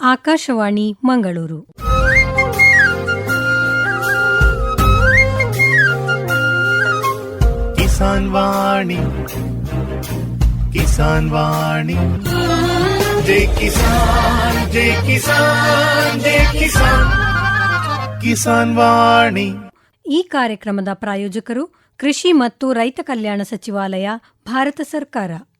ಆಕಾಶವಾಣಿ ಮಂಗಳೂರು. ಕಿಸಾನ್ ವಾಣಿ ಕಿಸಾನ್ ವಾಣಿ. ಜೈ ಕಿಸಾನ್ ಜೈ ಕಿಸಾನ್ ಜೈ ಕಿಸಾನ್. ಕಿಸಾನ್ ವಾಣಿ. ಈ ಕಾರ್ಯಕ್ರಮದ ಪ್ರಾಯೋಜಕರು ಕೃಷಿ ಮತ್ತು ರೈತ ಕಲ್ಯಾಣ ಸಚಿವಾಲಯ ಭಾರತ ಸರ್ಕಾರ.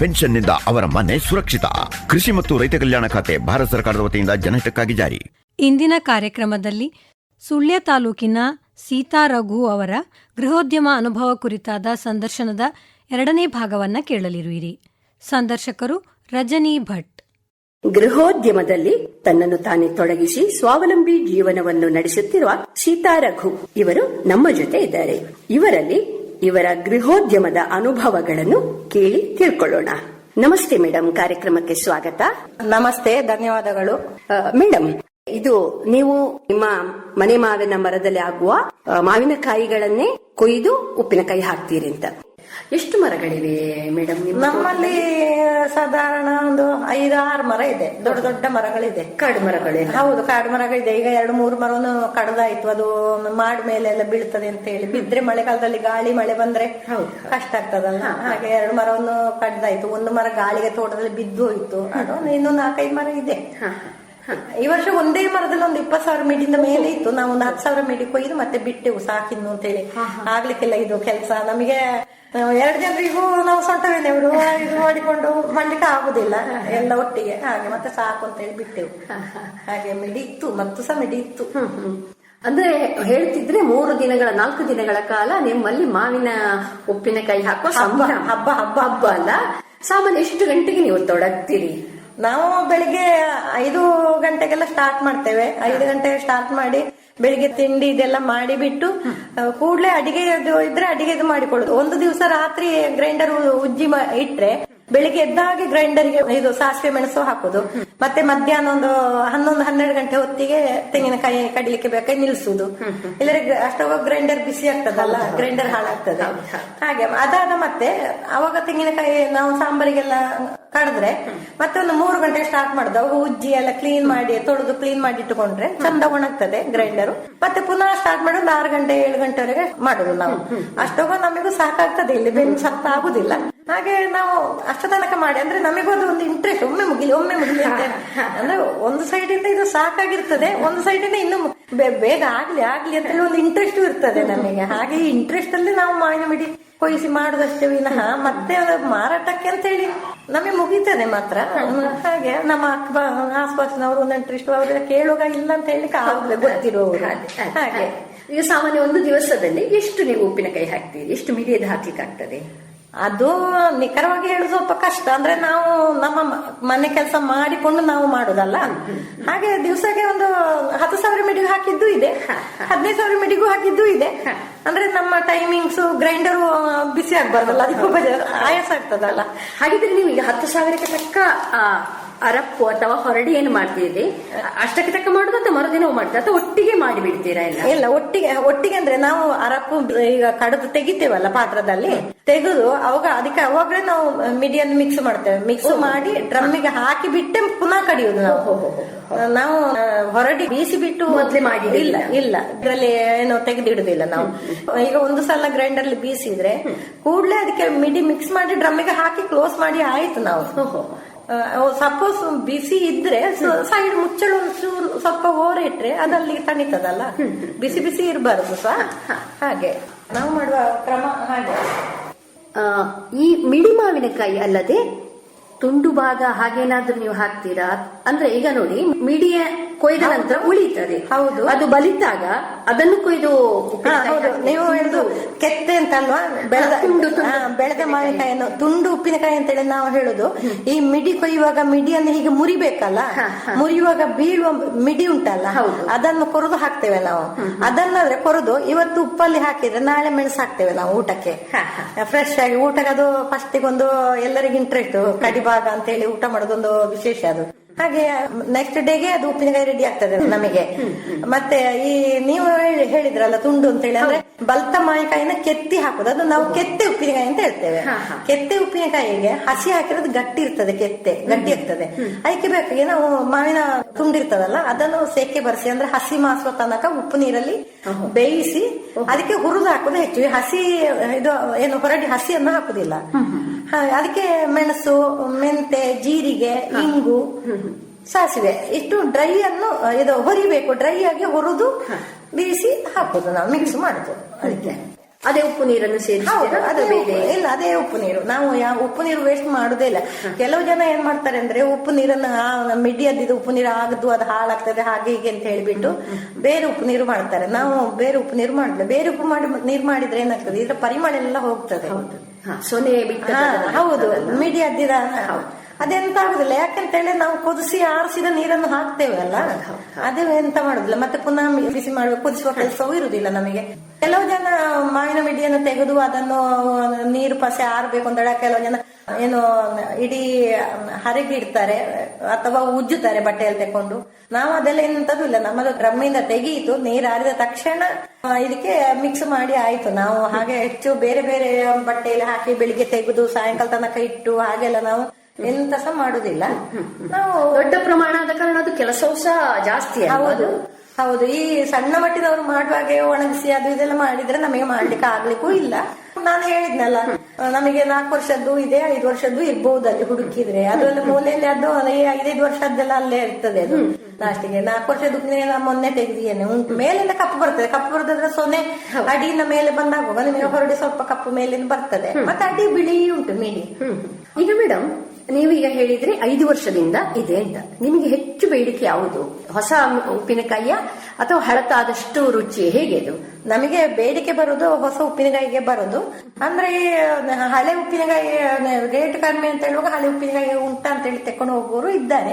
ಪೆನ್ಷನ್ನಿಂದ ಅವರ ಮನೆ ಸುರಕ್ಷಿತ. ಕೃಷಿ ಮತ್ತು ರೈತ ಕಲ್ಯಾಣ ಖಾತೆ ಭಾರತ ಸರ್ಕಾರದ ವತಿಯಿಂದ ಜನಹಿತಕ್ಕಾಗಿ ಜಾರಿ. ಇಂದಿನ ಕಾರ್ಯಕ್ರಮದಲ್ಲಿ ಸುಳ್ಯ ತಾಲೂಕಿನ ಸೀತಾ ರಘು ಅವರ ಗೃಹೋದ್ಯಮ ಅನುಭವ ಕುರಿತಾದ ಸಂದರ್ಶನದ ಎರಡನೇ ಭಾಗವನ್ನ ಕೇಳಲಿರುವಿರಿ. ಸಂದರ್ಶಕರು ರಜನಿ ಭಟ್. ಗೃಹೋದ್ಯಮದಲ್ಲಿ ತನ್ನನ್ನು ತಾನೇ ತೊಡಗಿಸಿ ಸ್ವಾವಲಂಬಿ ಜೀವನವನ್ನು ನಡೆಸುತ್ತಿರುವ ಸೀತಾರಘು ಇವರು ನಮ್ಮ ಜೊತೆ ಇದ್ದಾರೆ. ಇವರಲ್ಲಿ ಇವರ ಗೃಹೋದ್ಯಮದ ಅನುಭವಗಳನ್ನು ಕೇಳಿ ತಿಳ್ಕೊಳ್ಳೋಣ. ನಮಸ್ತೆ ಮೇಡಮ್ ಕಾರ್ಯಕ್ರಮಕ್ಕೆ ಸ್ವಾಗತ. ನಮಸ್ತೆ ಧನ್ಯವಾದಗಳು. ಮೇಡಮ್ ಇದು ನೀವು ನಿಮ್ಮ ಮನೆ ಮಾವಿನ ಮರದಲ್ಲಿ ಆಗುವ ಮಾವಿನಕಾಯಿಗಳನ್ನೇ ಕೊಯ್ದು ಉಪ್ಪಿನಕಾಯಿ ಹಾಕ್ತೀರಿ ಅಂತ. ಎಷ್ಟು ಮರಗಳಿವೆ ಮೇಡಮ್ ನಮ್ಮಲ್ಲಿ ಸಾಧಾರಣ ಒಂದು ಐದಾರು ಮರ ಇದೆ. ದೊಡ್ಡ ದೊಡ್ಡ ಮರಗಳಿದೆ. ಕಾಡು ಮರಗಳೇ ಹೌದು ಕಾಡು ಮರಗಳಿದೆ. ಈಗ ಎರಡು ಮೂರು ಮರವನ್ನು ಕಡ್ದಾಯ್ತು. ಅದು ಮಾಡ ಮೇಲೆ ಎಲ್ಲ ಬೀಳ್ತದೆ ಅಂತ ಹೇಳಿ. ಬಿದ್ರೆ ಮಳೆಗಾಲದಲ್ಲಿ ಗಾಳಿ ಮಳೆ ಬಂದ್ರೆ ಕಷ್ಟ ಆಗ್ತದಲ್ಲ. ಹಾಗೆ ಎರಡು ಮರವನ್ನು ಕಡ್ದಾಯ್ತು. ಒಂದು ಮರ ಗಾಳಿಗೆ ತೋಟದಲ್ಲಿ ಬಿದ್ದು ಹೋಯ್ತು. ಅದು ಇನ್ನೊಂದು ನಾಲ್ಕೈದು ಮರ ಇದೆ. ಈ ವರ್ಷ ಒಂದೇ ಮರದಲ್ಲಿ ಒಂದು ಇಪ್ಪತ್ತು ಸಾವಿರ ಮಿಡಿಯಿಂದ ಮೇಲೆ ಇತ್ತು. ನಾವು ಒಂದು ಹತ್ತು ಸಾವಿರ ಮಿಡಿ ಕೊಯ್ದು ಮತ್ತೆ ಬಿಟ್ಟೆವು. ಸಾಕಿನ್ನು ಅಂತ ಹೇಳಿ. ಆಗ್ಲಿಕ್ಕಿಲ್ಲ ಇದು ಕೆಲಸ. ನಮಗೆ ಎರಡು ಜನರಿಗೂ ನಾವು ಸೊಂಟವೇನೆಯವರು ಇದು ಮಾಡಿಕೊಂಡು ಮಾಡ್ಲಿಕ್ಕೆ ಆಗುದಿಲ್ಲ ಎಲ್ಲ ಒಟ್ಟಿಗೆ. ಹಾಗೆ ಮತ್ತೆ ಸಾಕು ಅಂತ ಹೇಳಿ ಬಿಟ್ಟೆವು. ಹಾಗೆ ಮಿಡಿ ಇತ್ತು ಮತ್ತು ಸಹ ಮಿಡಿ ಇತ್ತು. ಅಂದ್ರೆ ಹೇಳ್ತಿದ್ರೆ ಮೂರು ದಿನಗಳ ನಾಲ್ಕು ದಿನಗಳ ಕಾಲ ನಿಮ್ಮಲ್ಲಿ ಮಾವಿನ ಉಪ್ಪಿನಕಾಯಿ ಹಾಕುವ ಸಂಭ್ರಮ. ಹಬ್ಬ, ಹಬ್ಬ. ಹಬ್ಬ ಅಲ್ಲ. ಸಾಮಾನ್ಯ ಎಷ್ಟು ಗಂಟೆಗೆ ನೀವು ತೊಡಗ್ತೀರಿ? ನಾವು ಬೆಳಿಗ್ಗೆ ಐದು ಗಂಟೆಗೆಲ್ಲ ಸ್ಟಾರ್ಟ್ ಮಾಡ್ತೇವೆ. ಐದು ಗಂಟೆಗೆ ಸ್ಟಾರ್ಟ್ ಮಾಡಿ ಬೆಳಿಗ್ಗೆ ತಿಂಡಿ ಇದೆಲ್ಲ ಮಾಡಿಬಿಟ್ಟು ಕೂಡ್ಲೇ ಅಡಿಗೆ ಇದ್ರೆ ಅಡಿಗೆ ಮಾಡಿಕೊಳ್ಳೋದು. ಒಂದು ದಿವಸ ರಾತ್ರಿ ಗ್ರೈಂಡರ್ ಉಜ್ಜಿ ಇಟ್ರೆ ಬೆಳಿಗ್ಗೆ ಎದ್ದಾಗೆ ಗ್ರೈಂಡರ್ಗೆ ಇದು ಸಾಸಿವೆ ಮೆಣಸು ಹಾಕುದು. ಮತ್ತೆ ಮಧ್ಯಾಹ್ನ ಒಂದು ಹನ್ನೊಂದು ಹನ್ನೆರಡು ಗಂಟೆ ಹೊತ್ತಿಗೆ ತೆಂಗಿನಕಾಯಿ ಕಡಿಲಿಕ್ಕೆ ಬೇಕಾಗಿ ನಿಲ್ಸುದು. ಇಲ್ಲದ್ರೆ ಅಷ್ಟೋಗೋ ಗ್ರೈಂಡರ್ ಬಿಸಿ ಆಗ್ತದಲ್ಲ ಗ್ರೈಂಡರ್ ಹಾಳಾಗ್ತದೆ. ಹಾಗೆ ಅದಾದ ಮತ್ತೆ ಅವಾಗ ತೆಂಗಿನಕಾಯಿ ನಾವು ಸಾಂಬಾರಿಗೆಲ್ಲ ಕಡಿದ್ರೆ ಮತ್ತೆ ಒಂದು ಮೂರು ಗಂಟೆ ಸ್ಟಾರ್ಟ್ ಮಾಡುದು. ಅವಾಗ ಉಜ್ಜಿ ಎಲ್ಲ ಕ್ಲೀನ್ ಮಾಡಿ ತೊಳೆದು ಕ್ಲೀನ್ ಮಾಡಿ ಇಟ್ಟುಕೊಂಡ್ರೆ ಚಂದ ಒಣಗ್ತದೆ ಗ್ರೈಂಡರ್ ಮತ್ತೆ ಪುನಃ ಸ್ಟಾರ್ಟ್ ಮಾಡೋದು ಆರು ಗಂಟೆ ಏಳು ಗಂಟೆವರೆಗೆ ಮಾಡುದು ನಾವು. ಅಷ್ಟೊಗ ನಮಗೂ ಸಾಕಾಗ್ತದೆ ಇಲ್ಲಿ ಬೆನ್ನು ಸತ್ತ ಆಗುದಿಲ್ಲ ಹಾಗೆ ನಾವು ಅಷ್ಟ ತನಕ ಮಾಡಿ ಅಂದ್ರೆ ನಮಗೂ ಅದು ಒಂದು ಇಂಟ್ರೆಸ್ಟ್ ಒಮ್ಮೆ ಮುಗಿಲಿ ಒಮ್ಮೆ ಮುಗಿಲಿ ಅಂತ. ಅಂದ್ರೆ ಒಂದು ಸೈಡ್ ಇಂದ ಇದು ಸಾಕಾಗಿರ್ತದೆ ಒಂದು ಸೈಡ್ ಇಂದ ಇನ್ನು ಬೇಗ ಆಗ್ಲಿ ಆಗ್ಲಿ ಅಂತ ಹೇಳಿ ಒಂದು ಇಂಟ್ರೆಸ್ಟ್ ಇರ್ತದೆ ನಮಗೆ. ಹಾಗೆ ಈ ಇಂಟ್ರೆಸ್ಟ್ ಅಲ್ಲಿ ನಾವು ಮಾವಿನ ಮಿಡಿ ಕೊಯ್ಸಿ ಮಾಡುದಷ್ಟೇ ವಿನಃ. ಮತ್ತೆ ಮಾರಾಟಕ್ಕೆ ಅಂತ ಹೇಳಿ ನಮಗೆ ಮುಗಿತದೆ ಮಾತ್ರ. ಹಾಗೆ ನಮ್ಮ ಅಕ್ಕ ಆಸ್ಪಾಸ್ನವರು ಒಂದು ಇಂಟ್ರೆಸ್ಟ್ ಅವರೆಲ್ಲ ಕೇಳುವಾಗ ಇಲ್ಲ ಅಂತ ಹೇಳಿಕ್ಕೆ ಆಗ್ಲಿ ಗೊತ್ತಿರೋರು ಹಾಗೆ. ಈಗ ಸಾಮಾನ್ಯ ಒಂದು ದಿವಸದಲ್ಲಿ ಎಷ್ಟು ನೀವು ಉಪ್ಪಿನಕಾಯಿ ಹಾಕ್ತೀರಿ? ಎಷ್ಟು ಮಿಡಿಯದ ಹಾಕ್ಲಿಕ್ಕೆ ಆಗ್ತದೆ? ಅದು ನಿಖರವಾಗಿ ಹೇಳುದು ಸ್ವಲ್ಪ ಕಷ್ಟ. ಅಂದ್ರೆ ನಾವು ನಮ್ಮ ಮನೆ ಕೆಲಸ ಮಾಡಿಕೊಂಡು ನಾವು ಮಾಡುದಲ್ಲ. ಹಾಗೆ ದಿವಸಕ್ಕೆ ಒಂದು ಹತ್ತು ಸಾವಿರ ಮಿಡಿಗೂ ಹಾಕಿದ್ದು ಇದೆ. ಹದಿನೈದು ಸಾವಿರ ಮಿಡಿಗೂ ಹಾಕಿದ್ದು ಇದೆ. ಅಂದ್ರೆ ನಮ್ಮ ಟೈಮಿಂಗ್ಸ್ ಗ್ರೈಂಡರ್ ಬಿಸಿ ಆಗ್ಬಾರ್ದಲ್ಲ. ಅದಕ್ಕೂ ಆಯಾಸ ಆಗ್ತದಲ್ಲ. ಹಾಗಿದ್ರೆ ನೀವು ಈಗ ಹತ್ತು ಸಾವಿರಕ್ಕೆ ತಕ್ಕ ಆ, ಅರಪ್ಪು ಅಥವಾ ಹೊರಡಿ ಏನು ಮಾಡ್ತೀರಿ. ಅಷ್ಟಕ್ಕೆ ತಕ್ಕ ಮಾಡುದು ಅಥವಾ ಮರುದಿನವೂ ಮಾಡ್ತೀರಾ? ಅಥವಾ ಒಟ್ಟಿಗೆ ಮಾಡಿಬಿಡ್ತೀರಾ ಇಲ್ಲ? ಎಲ್ಲ ಇಲ್ಲ ಒಟ್ಟಿಗೆ ಒಟ್ಟಿಗೆ ಅಂದ್ರೆ ನಾವು ಅರಪ್ಪು ಈಗ ಕಡದು ತೆಗಿತೇವಲ್ಲ ಪಾತ್ರದಲ್ಲಿ? ತೆಗೆದು ಅವಾಗ ಅದಕ್ಕೆ ಅವಾಗಲೇ ನಾವು ಮಿಡಿಯನ್ನು ಮಿಕ್ಸ್ ಮಾಡ್ತೇವೆ. ಮಿಕ್ಸ್ ಮಾಡಿ ಡ್ರಮ್ಮಿಗೆ ಹಾಕಿ ಬಿಟ್ಟೆ ಪುನಃ ಕಡಿಯುದು ನಾವು. ನಾವು ಹೊರಡಿ ಬೀಸಿ ಬಿಟ್ಟು ಮೊದ್ಲೇ ಮಾಡಿ ಇಲ್ಲ ಇಲ್ಲ. ಇದ್ರಲ್ಲಿ ಏನು ತೆಗೆದಿಡುದಿಲ್ಲ ನಾವು. ಈಗ ಒಂದು ಸಲ ಗ್ರೈಂಡರ್ ಬೀಸಿದ್ರೆ ಕೂಡ್ಲೆ ಅದಕ್ಕೆ ಮಿಡಿ ಮಿಕ್ಸ್ ಮಾಡಿ ಡ್ರಮ್ಮಿಗೆ ಹಾಕಿ ಕ್ಲೋಸ್ ಮಾಡಿ ಆಯ್ತು ನಾವು. ಸಪೋಸ್ ಬಿಸಿ ಇದ್ರೆ ಸೈಡ್ ಮುಚ್ಚಳ ಒಂಚೂರು ಸ್ವಲ್ಪ ಓರೆ ಇಟ್ರೆ ಅದಲ್ಲಿ ತಣಿತದಲ್ಲ ಬಿಸಿ ಬಿಸಿ ಇರಬಾರದು ಸಹ ಹಾಗೆ. ನಾವು ಮಾಡುವ ಕ್ರಮ ಹಾಗೆ. ಆ, ಈ ಮಿಡಿ ಮಾವಿನಕಾಯಿ ಅಲ್ಲದೆ ತುಂಡು ಭಾಗ ಹಾಗೇನಾದ್ರೂ ನೀವು ಹಾಕ್ತೀರಾ? ಅಂದ್ರೆ ಈಗ ನೋಡಿ ಮಿಡಿಯ ಕೊಯ್ದ ನಂತರ ಉಳಿತದೆ. ಹೌದು. ಅದು ಬಲಿತಾಗ ಅದನ್ನು ಹಾಕ್ತೀರಾ? ನೀವು ಹೇಳುದು ಕೆತ್ತೆ ಅಂತ ಅಲ್ವಾ ಬೆಳೆದ ಬೆಳೆದ ಮಾವಿನಕಾಯಿಯನ್ನು ತುಂಡು ಉಪ್ಪಿನಕಾಯಿ ಅಂತೇಳಿ ನಾವು ಹೇಳುದು. ಈ ಮಿಡಿ ಕೊಯ್ಯುವಾಗ ಮಿಡಿಯನ್ನು ಹೀಗೆ ಮುರಿಬೇಕಲ್ಲ. ಮುರಿಯುವಾಗ ಬೀಳುವ ಮಿಡಿ ಉಂಟಲ್ಲ? ಅದನ್ನು ಕೊರದು ಹಾಕ್ತೇವೆ ನಾವು. ಅದನ್ನಾದ್ರೆ ಕೊರದು ಇವತ್ತು ಉಪ್ಪಲ್ಲಿ ಹಾಕಿದ್ರೆ ನಾಳೆ ಮೆಣಸು ಹಾಕ್ತೇವೆ ನಾವು ಊಟಕ್ಕೆ. ಫ್ರೆಶ್ ಆಗಿ ಊಟಕ್ಕೆ ಅದು ಫಸ್ಟಿಗೊಂದು ಎಲ್ಲರಿಗೂ ಇಂಟ್ರೆಸ್ಟ್ ಕಡಿಭಾಗ ಅಂತ ಹೇಳಿ ಊಟ ಮಾಡೋದೊಂದು ವಿಶೇಷ ಅದು. ಹಾಗೆ ನೆಕ್ಸ್ಟ್ ಡೇಗೆ ಅದು ಉಪ್ಪಿನಕಾಯಿ ರೆಡಿ ಆಗ್ತದೆ ನಮಗೆ. ಮತ್ತೆ ಈ ನೀವು ಹೇಳಿ- ಹೇಳಿದ್ರಲ್ಲ ತುಂಡು ಅಂತ ಹೇಳಿ ಅಂದ್ರೆ ಬಲ್ತ ಮಾವಿನಕಾಯಿನ ಕೆತ್ತಿ ಹಾಕುದು. ಅದು ನಾವು ಕೆತ್ತೆ ಉಪ್ಪಿನಕಾಯಿ ಅಂತ ಹೇಳ್ತೇವೆ. ಕೆತ್ತೆ ಉಪ್ಪಿನಕಾಯಿಗೆ ಹಸಿ ಹಾಕಿರೋದು ಗಟ್ಟಿ ಇರ್ತದೆ ಕೆತ್ತೆ ಗಟ್ಟಿ ಇರ್ತದೆ ಅದಕ್ಕೆ ಬೇಕಾಗಿ ನಾವು ಮಾವಿನ ತುಂಡಿರ್ತದಲ್ಲ ಅದನ್ನು ಸೇಕೆ ಬರೆಸಿ ಅಂದ್ರೆ ಹಸಿ ಮಾಸುವ ತನಕ ಉಪ್ಪು ನೀರಲ್ಲಿ ಬೇಯಿಸಿ ಅದಕ್ಕೆ ಹುರಿದು ಹಾಕುದು ಹೆಚ್ಚು. ಹಸಿ ಇದು ಏನು ಹೊರಡಿ ಹಸಿಯನ್ನು ಹಾಕುದಿಲ್ಲ. ಅದಕ್ಕೆ ಮೆಣಸು ಮೆಂತೆ ಜೀರಿಗೆ ಇಂಗು ಸಾಸಿವೆ. ಇಷ್ಟು ಡ್ರೈ ಅನ್ನು ಇದು ಹೊರಿಬೇಕು ಡ್ರೈ ಆಗಿ ಹೊರದು ಬೀಸಿ ಹಾಕೋದು ನಾವು ಮಿಕ್ಸ್ ಮಾಡುದು ಅದಕ್ಕೆ. ಅದೇ ಉಪ್ಪು ನೀರನ್ನು ಸೇರಿಸಿ ಇಲ್ಲ ಅದೇ ಉಪ್ಪು ನೀರು. ನಾವು ಯಾವ ಉಪ್ಪು ನೀರು ವೇಸ್ಟ್ ಮಾಡುದೇ ಇಲ್ಲ. ಕೆಲವು ಜನ ಏನ್ ಮಾಡ್ತಾರೆ ಅಂದ್ರೆ ಉಪ್ಪು ನೀರನ್ನ ಆ ಮಿಡಿಯದ್ದು ಉಪ್ಪು ನೀರು ಆಗದು ಅದು ಹಾಳಾಗ್ತದೆ ಹಾಗೆ ಹೀಗೆ ಅಂತ ಹೇಳಿಬಿಟ್ಟು ಬೇರೆ ಉಪ್ಪು ನೀರು ಮಾಡ್ತಾರೆ. ನಾವು ಬೇರೆ ಉಪ್ಪು ನೀರು ಮಾಡಿಲ್ಲ ಬೇರೆ ಉಪ್ಪು ಮಾಡಿ ನೀರು ಮಾಡಿದ್ರೆ ಏನಾಗ್ತದೆ? ಇದ್ರ ಪರಿಮಳ ಎಲ್ಲ ಹೋಗ್ತದೆ. ಸೊನೆ ಬಿಟ್ಟ ಹೌದು. ಮಿಡಿ ಅದ್ದಿದ ಅದೆಂತ ಆಗುದಿಲ್ಲ. ಯಾಕಂತ ಹೇಳಿ ನಾವು ಕುದಿಸಿ ಆರಿಸಿದ ನೀರನ್ನು ಹಾಕ್ತೇವೆ ಅಲ್ಲ? ಅದು ಎಂತ ಮಾಡುದಿಲ್ಲ. ಮತ್ತೆ ಪುನಃ ಬಿಸಿ ಮಾಡುವ ಕುದಿಸುವ ಕೆಲಸವೂ ಇರುದಿಲ್ಲ ನಮಗೆ. ಕೆಲವು ಜನ ಮಾವಿನ ಮಿಡಿಯನ್ನು ತೆಗೆದು ಅದನ್ನು ನೀರು ಪಸೆ ಆರ್ಬೇಕು ಅಂತ ಕೆಲವು ಜನ ಏನು ಇಡೀ ಹರಗಿಡ್ತಾರೆ ಅಥವಾ ಉಜ್ಜುತ್ತಾರೆ ಬಟ್ಟೆಯಲ್ಲಿ ತಕೊಂಡು ನಾವು ಅದೆಲ್ಲ ಎಂತದೂ ಇಲ್ಲ. ನಮ್ಮದು ಡ್ರಮ್ಮಿಂದ ತೆಗೆಯಿತು ನೀರು ಹಾರಿದ ತಕ್ಷಣ ಇದಕ್ಕೆ ಮಿಕ್ಸ್ ಮಾಡಿ ಆಯ್ತು. ನಾವು ಹಾಗೆ ಹೆಚ್ಚು ಬೇರೆ ಬೇರೆ ಬಟ್ಟೆಯಲ್ಲಿ ಹಾಕಿ ಬೆಳಿಗ್ಗೆ ತೆಗೆದು ಸಾಯಂಕಾಲ ತನಕ ಇಟ್ಟು ಹಾಗೆಲ್ಲ ನಾವು ಎಂತ ಸಹ ಮಾಡುದಿಲ್ಲ. ನಾವು ದೊಡ್ಡ ಪ್ರಮಾಣ ಆದ ಕಾರಣ ಅದು ಕೆಲಸವೂ ಸಹ ಜಾಸ್ತಿ ಹೌದು. ಹೌದು. ಈ ಸಣ್ಣ ಮಟ್ಟಿನವರು ಮಾಡುವಾಗೆ ಒಣಗಿಸಿ ಅದು ಇದೆಲ್ಲ ಮಾಡಿದ್ರೆ ನಮಗೆ ಮಾಡ್ಲಿಕ್ಕೆ ಆಗ್ಲಿಕ್ಕೂ ಇಲ್ಲ. ನಾನು ಹೇಳಿದ್ನಲ್ಲ ನಮಗೆ ನಾಲ್ಕು ವರ್ಷದ್ದು ಇದೆ ಐದು ವರ್ಷದ್ದು ಇರ್ಬಹುದು ಅಲ್ಲಿ ಹುಡುಕಿದ್ರೆ. ಅದೆಲ್ಲ ಮೂಲೆಯಲ್ಲಿ ಅದು ಐದೈದು ವರ್ಷದ್ದೆಲ್ಲ ಅಲ್ಲೇ ಇರ್ತದೆ ಅದು. ಲಾಸ್ಟಿಗೆ ನಾಲ್ಕು ವರ್ಷದ ಮೊನ್ನೆ ತೆಗೆದಿದ್ದೇನೆ. ಉಂಟು. ಮೇಲೆಲ್ಲ ಕಪ್ಪು ಬರ್ತದೆ. ಕಪ್ಪು ಬರ್ತದ್ರೆ ಸೊನೆ ಅಡಿಯಿಂದ ಮೇಲೆ ಬಂದಾಗ ನಿಮಗೆ ಹೊರಡಿ ಸ್ವಲ್ಪ ಕಪ್ಪು ಮೇಲಿಂದ ಬರ್ತದೆ. ಮತ್ತೆ ಅಡಿ ಬಿಳಿ ಉಂಟು ಮೀಡಿ. ಈಗ ಮೇಡಮ್ ನೀವು ಈಗ ಹೇಳಿದ್ರೆ ಐದು ವರ್ಷದಿಂದ ಇದೆ ಅಂತ. ನಿಮಗೆ ಹೆಚ್ಚು ಬೇಡಿಕೆ ಯಾವುದು? ಹೊಸ ಉಪ್ಪಿನಕಾಯಿಯ ಅಥವಾ ಹಳತಾದಷ್ಟು ರುಚಿ? ಹೇಗೆ ಅದು? ನಮಗೆ ಬೇಡಿಕೆ ಬರೋದು ಹೊಸ ಉಪ್ಪಿನಕಾಯಿಗೆ ಬರೋದು. ಅಂದ್ರೆ ಈ ಹಳೆ ಉಪ್ಪಿನಕಾಯಿ ರೇಟ್ ಕಡಿಮೆ ಅಂತ ಹೇಳುವಾಗ ಹಳೆ ಉಪ್ಪಿನಕಾಯಿ ಉಂಟ ಅಂತ ಹೇಳಿ ತೆಕೊಂಡು ಹೋಗುವವರು ಇದ್ದಾರೆ.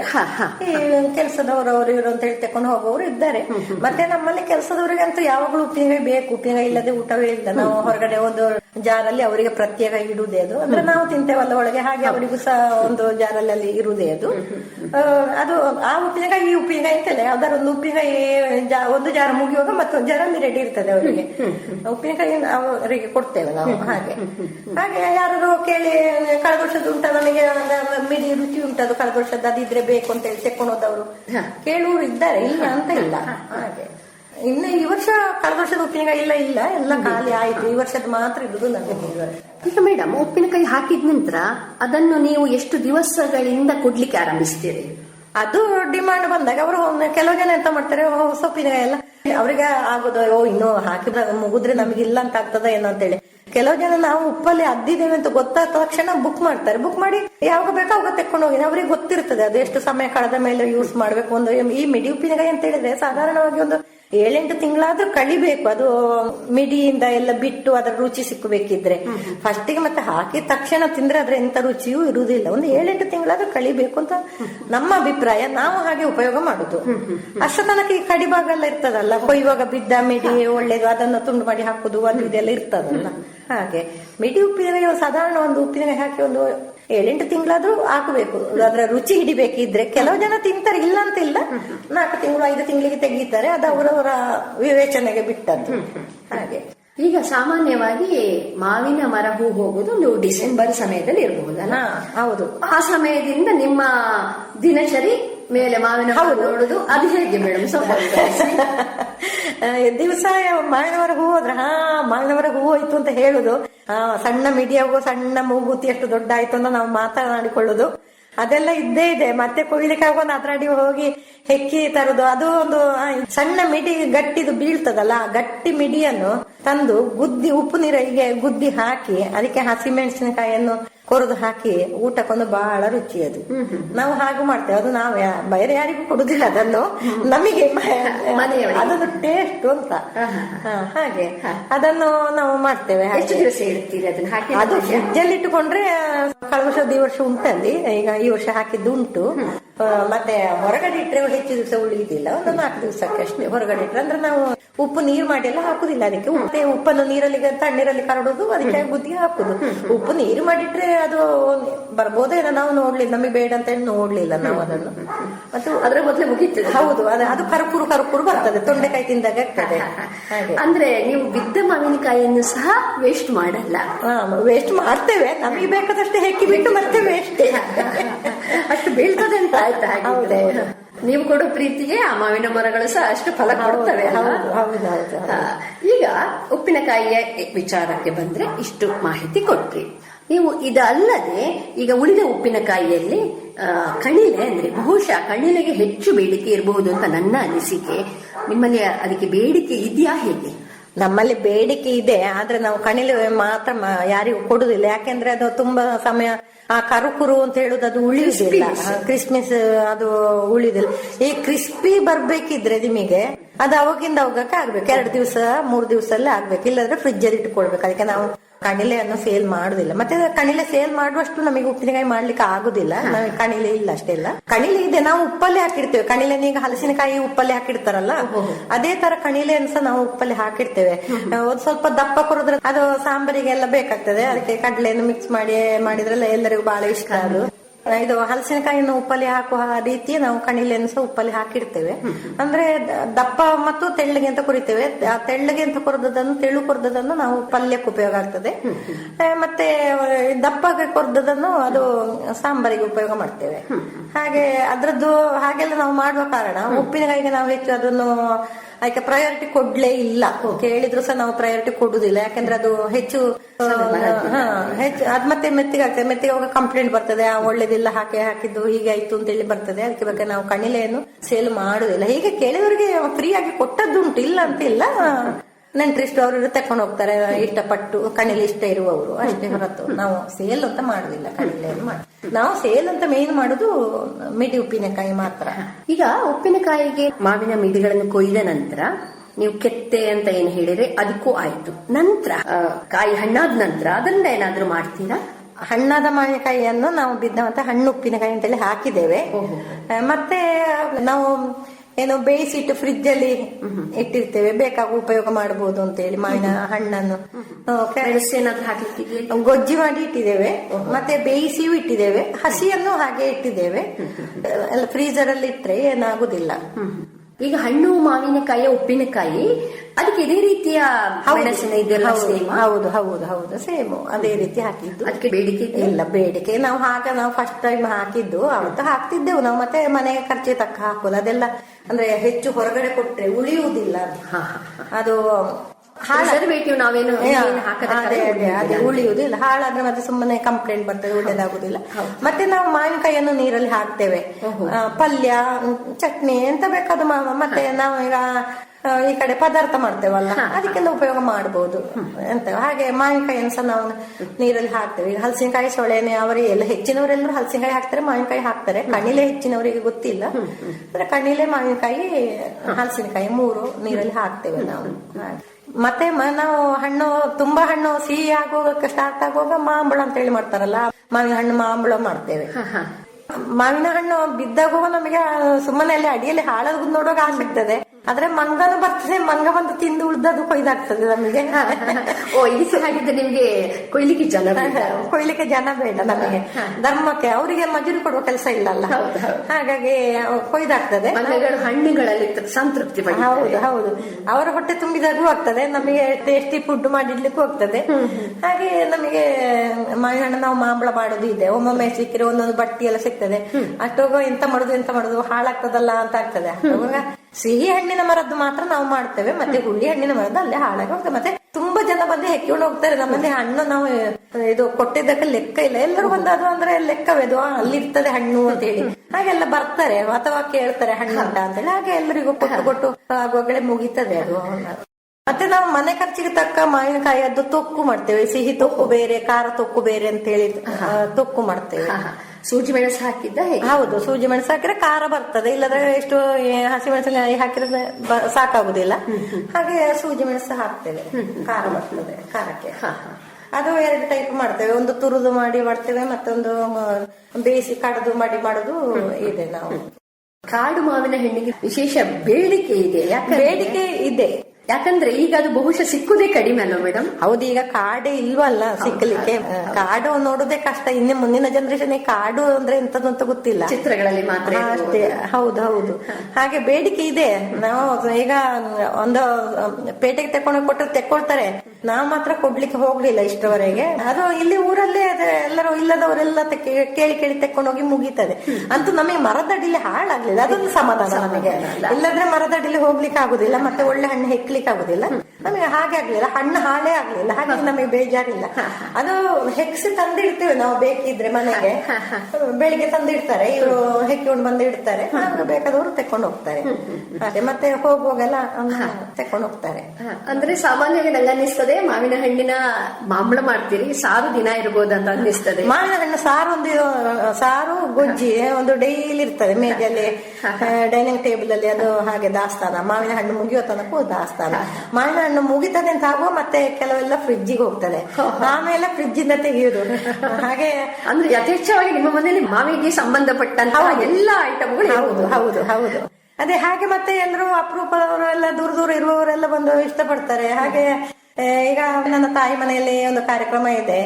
ಕೆಲಸದವರು ಅವರು ಇವರು ಅಂತ ಹೇಳಿ ತೆಕೊಂಡು ಹೋಗುವವರು ಇದ್ದಾರೆ. ಮತ್ತೆ ನಮ್ಮಲ್ಲಿ ಕೆಲಸದವರಿಗೆ ಅಂತೂ ಯಾವಾಗಲೂ ಉಪ್ಪಿನಕಾಯಿ ಬೇಕು. ಉಪ್ಪಿನಕಾಯಿ ಇಲ್ಲದೆ ಊಟವೇ ಇಲ್ಲ. ನಾವು ಹೊರಗಡೆ ಒಂದು ಜಾರಲ್ಲಿ ಅವರಿಗೆ ಪ್ರತ್ಯೇಕ ಇಡುವುದೇ ಅದು. ಅಂದ್ರೆ ನಾವು ತಿಂತೇವಲ್ಲ ಒಳಗೆ ಹಾಗೆ ಅವರಿಗೂ ಸಹ ಒಂದು ಜಾರಲ್ಲಿ ಇರುವುದೇ ಅದು. ಅದು ಆ ಉಪ್ಪಿನಕಾಯಿ ಈ ಉಪ್ಪಿನಕಾಯಿ ಅಂತಲ್ಲ ಯಾವ್ದಾರ ಒಂದು ಉಪ್ಪಿನಕಾಯಿ ಒಂದು ಜಾರ ಮುಗಿಯುವಾಗ ಮತ್ತೊಂದು ಜಾರಲ್ಲಿ ರೆಡಿ ಇರ್ತದೆ ಅವರಿಗೆ. ಉಪ್ಪಿನಕಾಯಿ ಅವರಿಗೆ ಕೊಡ್ತೇವೆ ನಾವು ಹಾಗೆ. ಹಾಗೆ ಯಾರು ಕೇಳಿ ಕಳೆದ ವರ್ಷದ ಉಂಟ ನನಗೆ ಮಿಡಿ ರುಚಿ ಉಂಟದು ಕಳೆದ ವರ್ಷದ ಅದಿದ್ರೆ ಬೇಕು ಅಂತ ಹೇಳಿ ತೆಕ್ಕೊಂಡು ಹೋದವರು. ಕೇಳುವರು ಇದ್ದಾರೆ ಇಲ್ಲ ಅಂತ ಇಲ್ಲ. ಹಾಗೆ. ಇನ್ನು ಈ ವರ್ಷ ಕಳೆದ ವರ್ಷದ ಉಪ್ಪಿನಕಾಯಿ ಇಲ್ಲ ಇಲ್ಲ. ಎಲ್ಲ ಖಾಲಿ ಆಯ್ತು. ಈ ವರ್ಷದ ಮಾತ್ರ ಇರುದು ನನಗೆ ಈಗ ಮೇಡಮ್ ಉಪ್ಪಿನಕಾಯಿ ಹಾಕಿದ ನಂತರ ಅದನ್ನು ನೀವು ಎಷ್ಟು ದಿವಸಗಳಿಂದ ಕೊಡ್ಲಿಕ್ಕೆ ಆರಂಭಿಸ್ತೀರಿ? ಅದು ಡಿಮಾಂಡ್ ಬಂದಾಗ ಅವರು ಕೆಲವು ಜನ ಎಂತ ಮಾಡ್ತಾರೆ ಹೊಸ ಉಪ್ಪಿನಕಾಯಿ ಎಲ್ಲ ಅವರಿಗೆ ಆಗೋದು ಓ ಇನ್ನು ಹಾಕಿದ್ರೆ ಮುಗಿದ್ರೆ ನಮ್ಗೆ ಇಲ್ಲ ಅಂತ ಆಗ್ತದ ಏನೋ ಅಂತೇಳಿ. ಕೆಲವು ಜನ ನಾವು ಉಪ್ಪಲ್ಲಿ ಅದ್ದಿದ್ದೇವೆ ಅಂತ ಗೊತ್ತಾದ ತಕ್ಷಣ ಬುಕ್ ಮಾಡ್ತಾರೆ. ಬುಕ್ ಮಾಡಿ, ಯಾವಾಗ ಬೇಕೋ ಅವಾಗ ತೆಕ್ಕೊಂಡು ಹೋಗಿ ಅವ್ರಿಗೆ ಗೊತ್ತಿರ್ತದೆ, ಅದು ಎಷ್ಟು ಸಮಯ ಕಳೆದ ಮೇಲೆ ಯೂಸ್ ಮಾಡ್ಬೇಕು ಒಂದು ಈ ಮಿಡಿ ಉಪ್ಪಿನಕಾಯಿ ಅಂತ ಹೇಳಿದ್ರೆ ಸಾಧಾರಣವಾಗಿ ಒಂದು ಏಳೆಂಟು ತಿಂಗಳಾದ್ರೂ ಕಳಿಬೇಕು. ಅದು ಮಿಡಿಯಿಂದ ಎಲ್ಲ ಬಿಟ್ಟು ಅದರ ರುಚಿ ಸಿಕ್ಕಬೇಕಿದ್ರೆ. ಫಸ್ಟಿಗೆ ಮತ್ತೆ ಹಾಕಿದ ತಕ್ಷಣ ತಿಂದ್ರೆ ಅದ್ರ ಎಂತ ರುಚಿಯೂ ಇರುವುದಿಲ್ಲ. ಒಂದು ಏಳೆಂಟು ತಿಂಗಳಾದ್ರೂ ಕಳಿಬೇಕು ಅಂತ ನಮ್ಮ ಅಭಿಪ್ರಾಯ. ನಾವು ಹಾಗೆ ಉಪಯೋಗ ಮಾಡುದು. ಅಷ್ಟ ತನಕ ಈ ಕಡಿಭಾಗ ಎಲ್ಲ ಇರ್ತದಲ್ಲ. ಕೊಯ್ಯುವಾಗ ಬಿದ್ದ ಮಿಡಿ ಒಳ್ಳೇದು ಅದನ್ನ ತುಂಡು ಮಾಡಿ ಹಾಕುದು ಅದು ಇದೆಲ್ಲ ಇರ್ತದಲ್ಲ. ಹಾಗೆ. ಮಿಡಿ ಉಪ್ಪಿನಕಾಯಿ ಒಂದು ಸಾಧಾರಣ ಒಂದು ಉಪ್ಪಿನಕಾಯಿ ಹಾಕಿ ಒಂದು ಏಳೆಂಟು ತಿಂಗಳಾದ್ರೂ ಹಾಕಬೇಕು. ಅದರ ರುಚಿ ಹಿಡಿಬೇಕಿದ್ರೆ ಕೆಲವು ಜನ ತಿಂತಾರೆ ಇಲ್ಲ ಅಂತ ಇಲ್ಲ ನಾಲ್ಕು ತಿಂಗಳು ಐದು ತಿಂಗಳಿಗೆ ತೆಗೀತಾರೆ. ಅದು ಅವರವರ ವಿವೇಚನೆಗೆ ಬಿಟ್ಟದ್ದು. ಹಾಗೆ. ಈಗ ಸಾಮಾನ್ಯವಾಗಿ ಮಾವಿನ ಮರ ಹೂ ಹೋಗುದು ನೀವು ಡಿಸೆಂಬರ್ ಸಮಯದಲ್ಲಿ ಇರಬಹುದಲ್ಲ ಹೌದು. ಆ ಸಮಯದಿಂದ ನಿಮ್ಮ ದಿನಚರಿ ಮೇಲೆ ಮಾವಿನ ಹೂ ನೋಡುದು ಅದು ಹೇಗೆ ಮೇಡಮ್. ದಿವಸ ಮಾವಿನವರ ಹೂ ಹೋದ್ರೆ ಹಾ ಮಾವಿನವರ ಹೂ ಹೋಯ್ತು ಅಂತ ಹೇಳುದು. ಸಣ್ಣ ಮಿಡಿಯಾಗೋ ಸಣ್ಣ ಮೂಗುತಿ ಎಷ್ಟು ದೊಡ್ಡ ಆಯ್ತು ಅಂತ ನಾವು ಮಾತನಾಡಿಕೊಳ್ಳುದು. ಅದೆಲ್ಲ ಇದ್ದೇ ಇದೆ. ಮತ್ತೆ ಕೊಯ್ಲಿಕ್ಕೆ ಅದ್ರಾಡಿ ಹೋಗಿ ಹೆಕ್ಕಿ ತರದು. ಅದು ಒಂದು ಆ, ಸಣ್ಣ ಮಿಡಿ ಗಟ್ಟಿದು ಬೀಳ್ತದಲ್ಲ ಆ ಗಟ್ಟಿ ಮಿಡಿಯನ್ನು ತಂದು ಗುದ್ದಿ ಉಪ್ಪು ನೀರಿಗೆ ಗುದ್ದಿ ಹಾಕಿ ಅದಕ್ಕೆ ಹಸಿಮೆಣಸಿನಕಾಯಿಯನ್ನು ಕೊರದು ಹಾಕಿ ಊಟಕ್ಕೊಂದು ಬಹಳ ರುಚಿ ಅದು. ನಾವು ಹಾಗೆ ಮಾಡ್ತೇವೆ. ಅದು ನಾವು ಬೇರೆ ಯಾರಿಗೂ ಕೊಡುದಿಲ್ಲ ಅದನ್ನು. ನಮಗೆ ಅದೊಂದು. ಟೇಸ್ಟ್ ಅಂತ. ಹಾಗೆ. ಅದನ್ನು ನಾವು ಮಾಡ್ತೇವೆ ಅದು ಫ್ರಿಡ್ಜ್ ಅಲ್ಲಿ ಇಟ್ಟುಕೊಂಡ್ರೆ ಕಳೆದ ವರ್ಷದ ಈ ವರ್ಷ ಉಂಟಲ್ಲಿ. ಈಗ ಈ ವರ್ಷ ಹಾಕಿದ್ದು ಉಂಟು ಮತ್ತೆ ಹೊರಗಡೆ ಇಟ್ಟರೆ ಹೆಚ್ಚು ದಿವಸ ಉಳಿಯುದಿಲ್ಲ ಒಂದು ನಾಲ್ಕು ದಿವಸಕ್ಕೆ ಅಷ್ಟೇ. ಹೊರಗಡೆ ಇಟ್ಟರೆ ಅಂದ್ರೆ ನಾವು ಉಪ್ಪು ನೀರು ಮಾಡಿ ಎಲ್ಲ ಹಾಕುದಿಲ್ಲ ಅದಕ್ಕೆ ಮತ್ತೆ ಉಪ್ಪನ್ನು ನೀರಲ್ಲಿ ತಣ್ಣೀರಲ್ಲಿ ಕರಡುದು ಅದಕ್ಕೆ ಬುದ್ಧಿ ಹಾಕುದು. ಉಪ್ಪು ನೀರು ಮಾಡಿಟ್ರೆ ಅದು ಬರ್ಬೋದೇನೋ ನಾವು ನೋಡ್ಲಿಲ್ಲ ನಮಗೆ ಬೇಡ ಅಂತ ಹೇಳಿ ನೋಡ್ಲಿಲ್ಲ ನಾವು ಅದನ್ನು. ಅದು ಅದ್ರ ಮೊದಲೇ ಮುಗೀತದೆ. ಹೌದು ಅದು ಅದು ಕರ್ಪೂರು ಕರ್ಪೂರು ಬರ್ತದೆ ತೊಂಡೆಕಾಯಿ ತಿಂದಾಗ ಆಗ್ತದೆ. ಅಂದ್ರೆ ನೀವು ಬಿದ್ದ ಮಾವಿನಕಾಯಿಯನ್ನು ಸಹ ವೇಸ್ಟ್ ಮಾಡಲ್ಲ. ವೇಸ್ಟ್ ಮಾಡ್ತೇವೆ ನಮಗೆ ಬೇಕಾದಷ್ಟು ಹೆಕ್ಕಿ ಬಿಟ್ಟು ಮತ್ತೆ ವೇಸ್ಟ್ ಅಷ್ಟು ಬೀಳ್ತದೆ ಅಂತ ಆಯ್ತಾ ನೀವು ಕೊಡೋ ಪ್ರೀತಿಗೆ ಆ ಮಾವಿನ ಮರಗಳು ಸಹ ಅಷ್ಟು ಫಲ ಕೊಡ್ತವೆ. ಈಗ ಉಪ್ಪಿನಕಾಯಿಯ ವಿಚಾರಕ್ಕೆ ಬಂದ್ರೆ ಇಷ್ಟು ಮಾಹಿತಿ ಕೊಟ್ರಿ. ನೀವು ಇದಲ್ಲದೆ ಈಗ ಉಳಿದ ಉಪ್ಪಿನಕಾಯಿಯಲ್ಲಿ ಕಣಿಲೆ ಅಂದ್ರೆ ಬಹುಶಃ ಕಣಿಲೆಗೆ ಹೆಚ್ಚು ಬೇಡಿಕೆ ಇರಬಹುದು ಅಂತ ನನ್ನ ಅನಿಸಿಕೆ. ನಿಮ್ಮಲ್ಲಿ ಅದಕ್ಕೆ ಬೇಡಿಕೆ ಇದೆಯಾ ಹೇಗೆ ನಮ್ಮಲ್ಲಿ ಬೇಡಿಕೆ ಇದೆ ಆದ್ರೆ ನಾವು ಕಣಿಲೆ ಮಾತ್ರ ಯಾರಿಗೂ ಕೊಡುದಿಲ್ಲ. ಯಾಕೆಂದ್ರೆ ಅದು ತುಂಬಾ ಸಮಯ ಆ ಕರುಕುರು ಅಂತ ಹೇಳುದು ಅದು ಉಳಿಯುದಿಲ್ಲ ಕ್ರಿಸ್ಮಸ್ ಅದು ಉಳಿದಿಲ್ಲ. ಈ ಕ್ರಿಸ್ಪಿ ಬರ್ಬೇಕಿದ್ರೆ ನಿಮಗೆ ಅದು ಅವಾಗಿಂದ ಅವಾಗಕ್ಕೆ ಆಗ್ಬೇಕು. ಎರಡು ದಿವಸ ಮೂರು ದಿವಸ ಅಲ್ಲೇ ಆಗ್ಬೇಕು. ಇಲ್ಲಾಂದ್ರೆ ಫ್ರಿಜ್ ಅಲ್ಲಿ ಇಟ್ಕೊಳ್ಬೇಕು. ಅದಕ್ಕೆ ನಾವು ಕಣಿಲೆಯನ್ನು ಸೇಲ್ ಮಾಡುದಿಲ್ಲ. ಮತ್ತೆ ಕಣಿಲೆ ಸೇಲ್ ಮಾಡುವಷ್ಟು ನಮಗೆ ಉಪ್ಪಿನಕಾಯಿ ಮಾಡ್ಲಿಕ್ಕೆ ಆಗುದಿಲ್ಲ. ನಮಗೆ ಕಣಿಲೆ ಇಲ್ಲ ಅಷ್ಟೆಲ್ಲ ಕಣಿಲೆ ಇದೆ ನಾವು ಉಪ್ಪಲ್ಲಿ ಹಾಕಿರ್ತೇವೆ ಕಣಿಲೆ ಈಗ ಹಲಸಿನಕಾಯಿ ಉಪ್ಪಲ್ಲಿ ಹಾಕಿರ್ತಾರಲ್ಲ ಅದೇ ತರ ಕಣಿಲೆಯನ್ನು ಸಹ ನಾವು ಉಪ್ಪಲ್ಲಿ ಹಾಕಿರ್ತೇವೆ ಒಂದ್ ಸ್ವಲ್ಪ ದಪ್ಪ ಕೊರದ್ರೆ ಅದು ಸಾಂಬಾರಿಗೆಲ್ಲ ಬೇಕಾಗ್ತದೆ. ಅದಕ್ಕೆ ಕಡಲೆಯನ್ನು ಮಿಕ್ಸ್ ಮಾಡಿ ಮಾಡಿದ್ರೆಲ್ಲ ಎಲ್ಲರಿಗೂ ಬಹಳ ಇಷ್ಟ ಅದು. ಇದು ಹಲಸಿನಕಾಯಿಯನ್ನು ಉಪ್ಪಲ್ಲಿ ಹಾಕುವ ರೀತಿ ನಾವು ಕಣಿಲೆಯನ್ನು ಸಹ ಉಪ್ಪಲ್ಲಿ ಹಾಕಿಡ್ತೇವೆ. ಅಂದ್ರೆ ದಪ್ಪ ಮತ್ತು ತೆಳ್ಳಗೆ ಅಂತ ಕುರಿತೇವೆ. ತೆಳ್ಳಗೆ ಅಂತ ಕೊರದದನ್ನು, ತೆಳು ಕೊರದದನ್ನು ನಾವು ಪಲ್ಯಕ್ಕೆ ಉಪಯೋಗ ಆಗ್ತದೆ. ಮತ್ತೆ ದಪ್ಪಗೆ ಕೊರದದನ್ನು ಅದು ಸಾಂಬಾರಿಗೆ ಉಪಯೋಗ ಮಾಡ್ತೇವೆ. ಹಾಗೆ ಅದ್ರದ್ದು ಹಾಗೆಲ್ಲ ನಾವು ಮಾಡುವ ಕಾರಣ ಉಪ್ಪಿನಕಾಯಿಗೆ ನಾವು ಹೆಚ್ಚು ಅದನ್ನು ಅದಕ್ಕೆ ಪ್ರಯಾರಿಟಿ ಕೊಡ್ಲೇ ಇಲ್ಲ. ಕೇಳಿದ್ರು ಸಹ ನಾವು ಪ್ರಯಾರಿಟಿ ಕೊಡುದಿಲ್ಲ. ಯಾಕಂದ್ರೆ ಅದು ಹೆಚ್ಚು ಹೆಚ್ಚು, ಅದ್ ಮತ್ತೆ ಮೆತ್ತಿಗೆ ಆಗ್ತದೆ. ಮೆತ್ತಿಗೆ ಅವಾಗ ಕಂಪ್ಲೇಂಟ್ ಬರ್ತದೆ. ಆ, ಒಳ್ಳೇದಿಲ್ಲ, ಹಾಕಿ, ಹಾಕಿದ್ದು, ಹೀಗೆ ಆಯ್ತು ಅಂತ ಹೇಳಿ ಬರ್ತದೆ. ಅದಕ್ಕೆ ಬಗ್ಗೆ ನಾವು ಕಣಿಲೆಯನ್ನು ಸೇಲ್ ಮಾಡುದಿಲ್ಲ ಹೀಗೆ ಕೇಳಿದವರಿಗೆ ಫ್ರೀ ಆಗಿ ಕೊಟ್ಟದ್ದುಂಟು, ಇಲ್ಲ ಅಂತ ಇಲ್ಲ. ನೆಂಟ್ರಿಷ್ಟು ಅವರು ತಕೊಂಡು ಹೋಗ್ತಾರೆ ಇಷ್ಟಪಟ್ಟು ಕಣಿಲಿ ಇಷ್ಟ ಇರುವವರು. ಅಷ್ಟೇ ಹೊರತು ನಾವು ಸೇಲ್ ಅಂತ ಮಾಡುದಿಲ್ಲ ಕಣಿಲೆ ನಾವು ಸೇಲ್ ಅಂತ ಮೇನ್ ಮಾಡುದು ಮಿಡಿ ಉಪ್ಪಿನಕಾಯಿ ಮಾತ್ರ. ಈಗ ಉಪ್ಪಿನಕಾಯಿಗೆ ಮಾವಿನ ಮಿಡಿಗಳನ್ನು ಕೊಯ್ದ ನಂತರ ನೀವು ಕೆತ್ತೆ ಅಂತ ಏನ್ ಹೇಳಿದ್ರೆ ಅದಕ್ಕೂ ಆಯ್ತು. ನಂತರ ಕಾಯಿ ಹಣ್ಣಾದ ನಂತರ ಅದರಿಂದ ಏನಾದ್ರೂ ಮಾಡ್ತೀರಾ? ಹಣ್ಣಾದ ಮಾವಿನಕಾಯಿಯನ್ನು ನಾವು ಬಿದ್ದಂತ ಹಣ್ಣು ಉಪ್ಪಿನಕಾಯಿ ಅಂತೇಳಿ ಹಾಕಿದ್ದೇವೆ. ಮತ್ತೆ ನಾವು ಏನು ಬೇಯಿಸಿಟ್ಟು ಫ್ರಿಜ್ ಅಲ್ಲಿ ಇಟ್ಟಿರ್ತೇವೆ. ಬೇಕಾಗ ಉಪಯೋಗ ಮಾಡಬಹುದು ಅಂತ ಹೇಳಿ ಮಾವಿನ ಹಣ್ಣನ್ನು. ಗೊಜ್ಜಿ ಮಾಡಿ ಇಟ್ಟಿದ್ದೇವೆ. ಮತ್ತೆ ಬೇಯಿಸಿಯೂ ಇಟ್ಟಿದ್ದೇವೆ. ಹಸಿಯನ್ನು ಹಾಗೆ ಇಟ್ಟಿದ್ದೇವೆ. ಫ್ರೀಜರ್ ಅಲ್ಲಿ ಇಟ್ರೆ ಏನಾಗುದಿಲ್ಲ. ಈಗ ಹಣ್ಣು ಮಾವಿನಕಾಯಿ ಉಪ್ಪಿನಕಾಯಿ ಅದಕ್ಕೆ ಇದೇ ರೀತಿಯ ಹೌದು. ಮೆಣಸಿನ ಇದೆಲ್ಲ ಹೌದು, ಸೇಮ್ ಹೌದು ಹೌದು ಹೌದು ಸೇಮ್ ಅದೇ ರೀತಿ ಹಾಕಿದ್ದು. ಅದಕ್ಕೆ ಬೇಡಿಕೆ ಇಲ್ಲ ಬೇಡಿಕೆ. ನಾವು ಹಾಕ ನಾವು ಫಸ್ಟ್ ಟೈಮ್ ಹಾಕಿದ್ದು ಅವತ್ತು ಹಾಕ್ತಿದ್ದೆವು. ನಾವು ಮತ್ತೆ ಮನೆ ಖರ್ಚಿಗೆ ತಕ್ಕ ಹಾಕೋಲ್ಲ ಅದೆಲ್ಲ ಅಂದ್ರೆ ಹೆಚ್ಚು ಹೊರಗಡೆ ಕೊಟ್ರೆ ಉಳಿಯುವುದಿಲ್ಲ ಅದು. ಅದು ನಾವೇನು ಏನು ಹಾಕದ ಅದೇ ಅದೇ ಅದೇ ಉಳಿಯುವುದಿಲ್ಲ. ಹಾಳಾದ್ರೆ ಮತ್ತೆ ಸುಮ್ಮನೆ ಕಂಪ್ಲೇಂಟ್ ಬರ್ತದೆ ಒಳ್ಳೇದಾಗುದಿಲ್ಲ ಮತ್ತೆ ನಾವು ಮಾವಿನಕಾಯಿಯನ್ನು ನೀರಲ್ಲಿ ಹಾಕ್ತೇವೆ. ಪಲ್ಯ ಚಟ್ನಿ ಎಂತ ಬೇಕಾದ ಮಾವ ಮತ್ತೆ ನಾವು ಈಗ ಈ ಕಡೆ ಪದಾರ್ಥ ಮಾಡ್ತೇವಲ್ಲ ಅದಕ್ಕೆಲ್ಲ ಉಪಯೋಗ ಮಾಡಬಹುದು ಎಂತ ಹಾಗೆ ಮಾವಿನಕಾಯಿಯನ್ನು ಸಹ ನಾವು ನೀರಲ್ಲಿ ಹಾಕ್ತೇವೆ. ಈಗ ಹಲಸಿನಕಾಯಿ ಸೊಳೆನೆ ಅವರಿಗೆ ಎಲ್ಲ ಹೆಚ್ಚಿನವರೆಲ್ಲರೂ ಹಲಸಿನಕಾಯಿ ಹಾಕ್ತಾರೆ ಮಾವಿನಕಾಯಿ ಹಾಕ್ತಾರೆ. ಕಣಿಲೆ ಹೆಚ್ಚಿನವರಿಗೆ ಗೊತ್ತಿಲ್ಲ. ಅಂದ್ರೆ ಕಣಿಲೆ ಮಾವಿನಕಾಯಿ ಹಲಸಿನಕಾಯಿ ಮೂರು ನೀರಲ್ಲಿ ಹಾಕ್ತೇವೆ ನಾವು. ಹಾಗೆ. ಮತ್ತೆ ನಾವು ಹಣ್ಣು ತುಂಬಾ ಹಣ್ಣು ಸಿಹಿ ಆಗುವಾಗ ಸ್ಟಾರ್ಟ್ ಆಗುವಾಗ ಮಾಂಬಳ ಅಂತ ಹೇಳಿ ಮಾಡ್ತಾರಲ್ಲ ಮಾವಿನ ಹಣ್ಣು ಮಾಂಬಳ ಮಾಡ್ತೇವೆ. ಮಾವಿನ ಹಣ್ಣು ಬಿದ್ದಾಗುವ ನಮಗೆ ಸುಮ್ಮನೆ ಅಲ್ಲಿ ಅಡಿಯಲ್ಲಿ ಹಾಳಾಗುದು ನೋಡುವಾಗ ಆಗ್ಬಿಡ್ತದೆ ಆಗ್ತದೆ. ಆದ್ರೆ ಮಂಗನು ಬರ್ತದೆ ಮಂಗ ಬಂದು ತಿಂದು ಉಳ್ದದು ಕೊಯ್ದಾಗ್ತದೆ ನಮಗೆ. ಓ ಈ ಹಾಗಿದ್ರೆ ನಿಮ್ಗೆ ಕೊಯ್ಲಿಕ್ಕೆ ಜನ. ಕೊಯ್ಲಿಕ್ಕೆ ಜನ ಬೇಡ ನಮಗೆ. ಧರ್ಮಕ್ಕೆ ಅವರಿಗೆ ಮಜೂರಿ ಕೊಡುವ ಕೆಲಸ ಇಲ್ಲ ಅಲ್ಲ ಹಾಗಾಗಿ ಕೊಯ್ದಾಗ್ತದೆ. ಹಣ್ಣುಗಳಲ್ಲಿ ಸಂತೃಪ್ತಿ. ಹೌದು ಹೌದು. ಅವರ ಹೊಟ್ಟೆ ತುಂಬಿದಾಗೂ ಆಗ್ತದೆ ನಮಗೆ ಟೇಸ್ಟಿ ಫುಡ್ ಮಾಡಿಡ್ಲಿಕ್ಕೂ ಆಗ್ತದೆ. ಹಾಗೆ ನಮಗೆ ಹಣ್ಣು ನಾವು ಮಾಂಬಳ ಮಾಡೋದು ಇದೆ. ಒಮ್ಮೊಮ್ಮೆ ಸಿಕ್ಕಿರೋ ಒಂದೊಂದು ಬಟ್ಟಿ ಎಲ್ಲ ಸಿಗ್ತದೆ ಅಷ್ಟೋಗ ಎಂತ ಮಾಡುದು ಎಂತ ಮಾಡುದು ಹಾಳಾಗ್ತದಲ್ಲ ಅಂತ ಆಗ್ತದೆ. ಸಿಹಿ ಹಣ್ಣಿನ ಮರದ್ದು ಮಾತ್ರ ನಾವು ಮಾಡ್ತೇವೆ, ಮತ್ತೆ ಹುಳಿ ಹಣ್ಣಿನ ಮರದ್ದು ಅಲ್ಲೇ ಹಾಳಾಗಿ ಹೋಗ್ತದೆ ಮತ್ತೆ ತುಂಬಾ ಜನ ಬಂದು ಹೆಕ್ಕೊಂಡು ಹೋಗ್ತಾರೆ. ನಮ್ಮಲ್ಲಿ ಹಣ್ಣು ನಾವು, ಇದು ಕೊಟ್ಟಿದ್ದಕ್ಕೆ ಲೆಕ್ಕ ಇಲ್ಲ. ಎಲ್ಲರೂ ಬಂದು ಅದು ಅಂದ್ರೆ ಅಲ್ಲಿ ಅಲ್ಲಿರ್ತದೆ ಹಣ್ಣು ಅಂತ ಹೇಳಿ. ಹಾಗೆಲ್ಲ ಬರ್ತಾರೆ, ಅಥವಾ ಕೇಳ್ತಾರೆ ಹಣ್ಣು ಅಂತ ಹೇಳಿ ಹಾಗೆ ಎಲ್ಲರಿಗೂ ಕೊಟ್ಟು ಕೊಟ್ಟು ಆಗುವಾಗಲೇ ಮುಗಿತದೆ ಅದು. ಮತ್ತೆ ನಾವು ಮನೆ ಖರ್ಚಿಗೆ ತಕ್ಕ ಮಾವಿನಕಾಯಿ ಅದು ತೊಕ್ಕು ಮಾಡ್ತೇವೆ. ಸಿಹಿ ತೊಕ್ಕು ಬೇರೆ, ಖಾರ ತೊಕ್ಕು ಬೇರೆ ಅಂತ ಹೇಳಿ ತೊಕ್ಕು ಮಾಡ್ತೇವೆ. ಸೂಜಿ ಮೆಣಸು ಹಾಕಿದ್ದ ಹೌದು ಸೂಜಿ ಮೆಣಸು ಹಾಕಿದ್ರೆ ಖಾರ ಬರ್ತದೆ ಇಲ್ಲದ್ರೆ ಎಷ್ಟು ಹಸಿ ಮೆಣಸಿನಕಾಯಿ ಹಾಕಿದ್ರೆ ಸಾಕಾಗುದಿಲ್ಲ. ಹಾಗೆ ಸೂಜಿ ಮೆಣಸು ಹಾಕ್ತೇವೆ. ಖಾರ ಬರ್ತದೆ ಖಾರಕ್ಕೆ. ಅದು ಎರಡು ಟೈಪ್ ಮಾಡ್ತೇವೆ. ಒಂದು ತುರುದು ಮಾಡಿ ಮಾಡ್ತೇವೆ ಮತ್ತೊಂದು ಬೇಯಿಸಿ ಕಡದು ಮಾಡಿ ಮಾಡುದು ಇದೆ ನಾವು. ಕಾಡು ಮಾವಿನ ಹೆಣ್ಣಿಗೆ ವಿಶೇಷ ಬೇಡಿಕೆ ಇದೆ ಯಾಕೆ ಬೇಡಿಕೆ ಇದೆ. ಯಾಕಂದ್ರೆ ಈಗ ಅದು ಬಹುಶಃ ಸಿಕ್ಕುದೇ ಕಡಿಮೆ ಅಲ್ವಾ ಮೇಡಮ್ ಹೌದು ಈಗ ಕಾಡೇ ಇಲ್ವಲ್ಲ ಸಿಕ್ಕಲಿಕ್ಕೆ? ಕಾಡು ನೋಡುದೇ ಕಷ್ಟ. ಇನ್ನು ಮುಂದಿನ ಜನರೇಷನ್ ಕಾಡು ಅಂದ್ರೆ ಎಂತದ್ದು ಅಂತ ಗೊತ್ತಿಲ್ಲ. ಚಿತ್ರಗಳಲ್ಲಿ ಮಾತ್ರ ಅಷ್ಟೇ. ಹೌದು ಹೌದು. ಹಾಗೆ ಬೇಡಿಕೆ ಇದೆ. ನಾವು ಈಗ ಒಂದು ಪೇಟೆಗೆ ತಕೊಂಡು ಕೊಟ್ಟರೆ ತೆಕ್ಕೊಳ್ತಾರೆ. ನಾವು ಮಾತ್ರ ಕೊಡ್ಲಿಕ್ಕೆ ಹೋಗ್ಲಿಲ್ಲ ಇಷ್ಟವರೆಗೆ ಅದು ಇಲ್ಲಿ ಊರಲ್ಲೇ ಅದು ಎಲ್ಲರೂ ಇಲ್ಲದವರೆಲ್ಲ ಕೇಳಿ ಕೇಳಿ ತೆಕ್ಕೊಂಡು ಹೋಗಿ ಮುಗೀತದೆ ಅಂತೂ ನಮಗೆ ಮರದಡಿಲಿ ಹಾಳಾಗ್ಲಿಲ್ಲ. ಅದೊಂದು ಸಮಾಧಾನ ನಮಗೆ. ಇಲ್ಲದ್ರೆ ಮರದಡಿಲಿ ಹೋಗ್ಲಿಕ್ಕೆ ಆಗುದಿಲ್ಲ ಮತ್ತೆ ಒಳ್ಳೆ ಹಣ್ಣು ಹೆಕ್ಲಿಕ್ಕೆ ಆಗುದಿಲ್ಲ ನಮಗೆ ಹಾಗೆ ಆಗ್ಲಿಲ್ಲ. ಹಣ್ಣು ಹಾಳೆ ಆಗ್ಲಿಲ್ಲ. ಹಾಗೆ ನಮಗೆ ಬೇಜಾರಿಲ್ಲ. ಅದು ಹೆಕ್ಸಿ ತಂದಿಡ್ತೇವೆ ನಾವು ಬೇಕಿದ್ರೆ ಮನೆಗೆ. ಬೆಳಿಗ್ಗೆ ತಂದಿಡ್ತಾರೆ. ಇವರು ಹೆಕ್ಕಿಕೊಂಡು ಬಂದು ಇಡ್ತಾರೆ ನಮ್ಗೆ ಬೇಕಾದವರು ತೆಕೊಂಡು ಹೋಗ್ತಾರೆ. ಅದೇ ಮತ್ತೆ ಹೋಗುವಾಗೆಲ್ಲ ತೆಕೊಂಡು ಹೋಗ್ತಾರೆ. ಅಂದ್ರೆ ಸಾಮಾನ್ಯವಾಗಿ ನಂಗೆ ಅನ್ನಿಸ್ತದೆ ಮಾವಿನ ಹಣ್ಣಿನ ಮಾಂಬಳ ಮಾಡ್ತೀರಿ ಸಾರು ದಿನ ಇರ್ಬೋದು ಅಂತ ಅನ್ನಿಸ್ತದೆ. ಮಾವಿನ ಹಣ್ಣು ಸಾರು ಒಂದು ಸಾರು ಗೊಜ್ಜಿ ಒಂದು ಡೈಲಿ ಇರ್ತದೆ ಮೇಜಲ್ಲಿ. ಡೈನಿಂಗ್ ಟೇಬಲ್ ಅಲ್ಲಿ ಅದು ಹಾಗೆ ದಾಸ್ತಾನ. ಮಾವಿನ ಹಣ್ಣು ಮುಗಿಯೋ ತನಕ ದಾಸ್ತಾನ. ಮಾವಿನ ಹಣ್ಣು ಮುಗಿತದೆ ಅಂತ ಆಗುವ ಮತ್ತೆ ಕೆಲವೆಲ್ಲ ಫ್ರಿಜ್ಜಿಗೆ ಹೋಗ್ತದೆ. ಆಮೇಲೆ ಫ್ರಿಜ್ ಇಂದ ತೆಗೆಯೋದು. ಹಾಗೆ ಅಂದ್ರೆ ಯಥೇಚ್ಛವಾಗಿ ನಿಮ್ಮ ಮನೆಯಲ್ಲಿ ಮಾವಿಗೆ ಸಂಬಂಧಪಟ್ಟಂತ ಎಲ್ಲ ಐಟಮ್ಗಳು ಹೌದು ಹೌದು ಹೌದು. ಅದೇ ಹಾಗೆ ಮತ್ತೆ ಎಲ್ಲರೂ ಅಪರೂಪದವರು ಎಲ್ಲ ದೂರ ದೂರ ಇರುವವರೆಲ್ಲ ಬಂದು ಇಷ್ಟಪಡ್ತಾರೆ. ಹಾಗೆ ಈಗ ನನ್ನ ತಾಯಿ ಮನೆಯಲ್ಲಿ ಒಂದು ಕಾರ್ಯಕ್ರಮ ಇದೆ.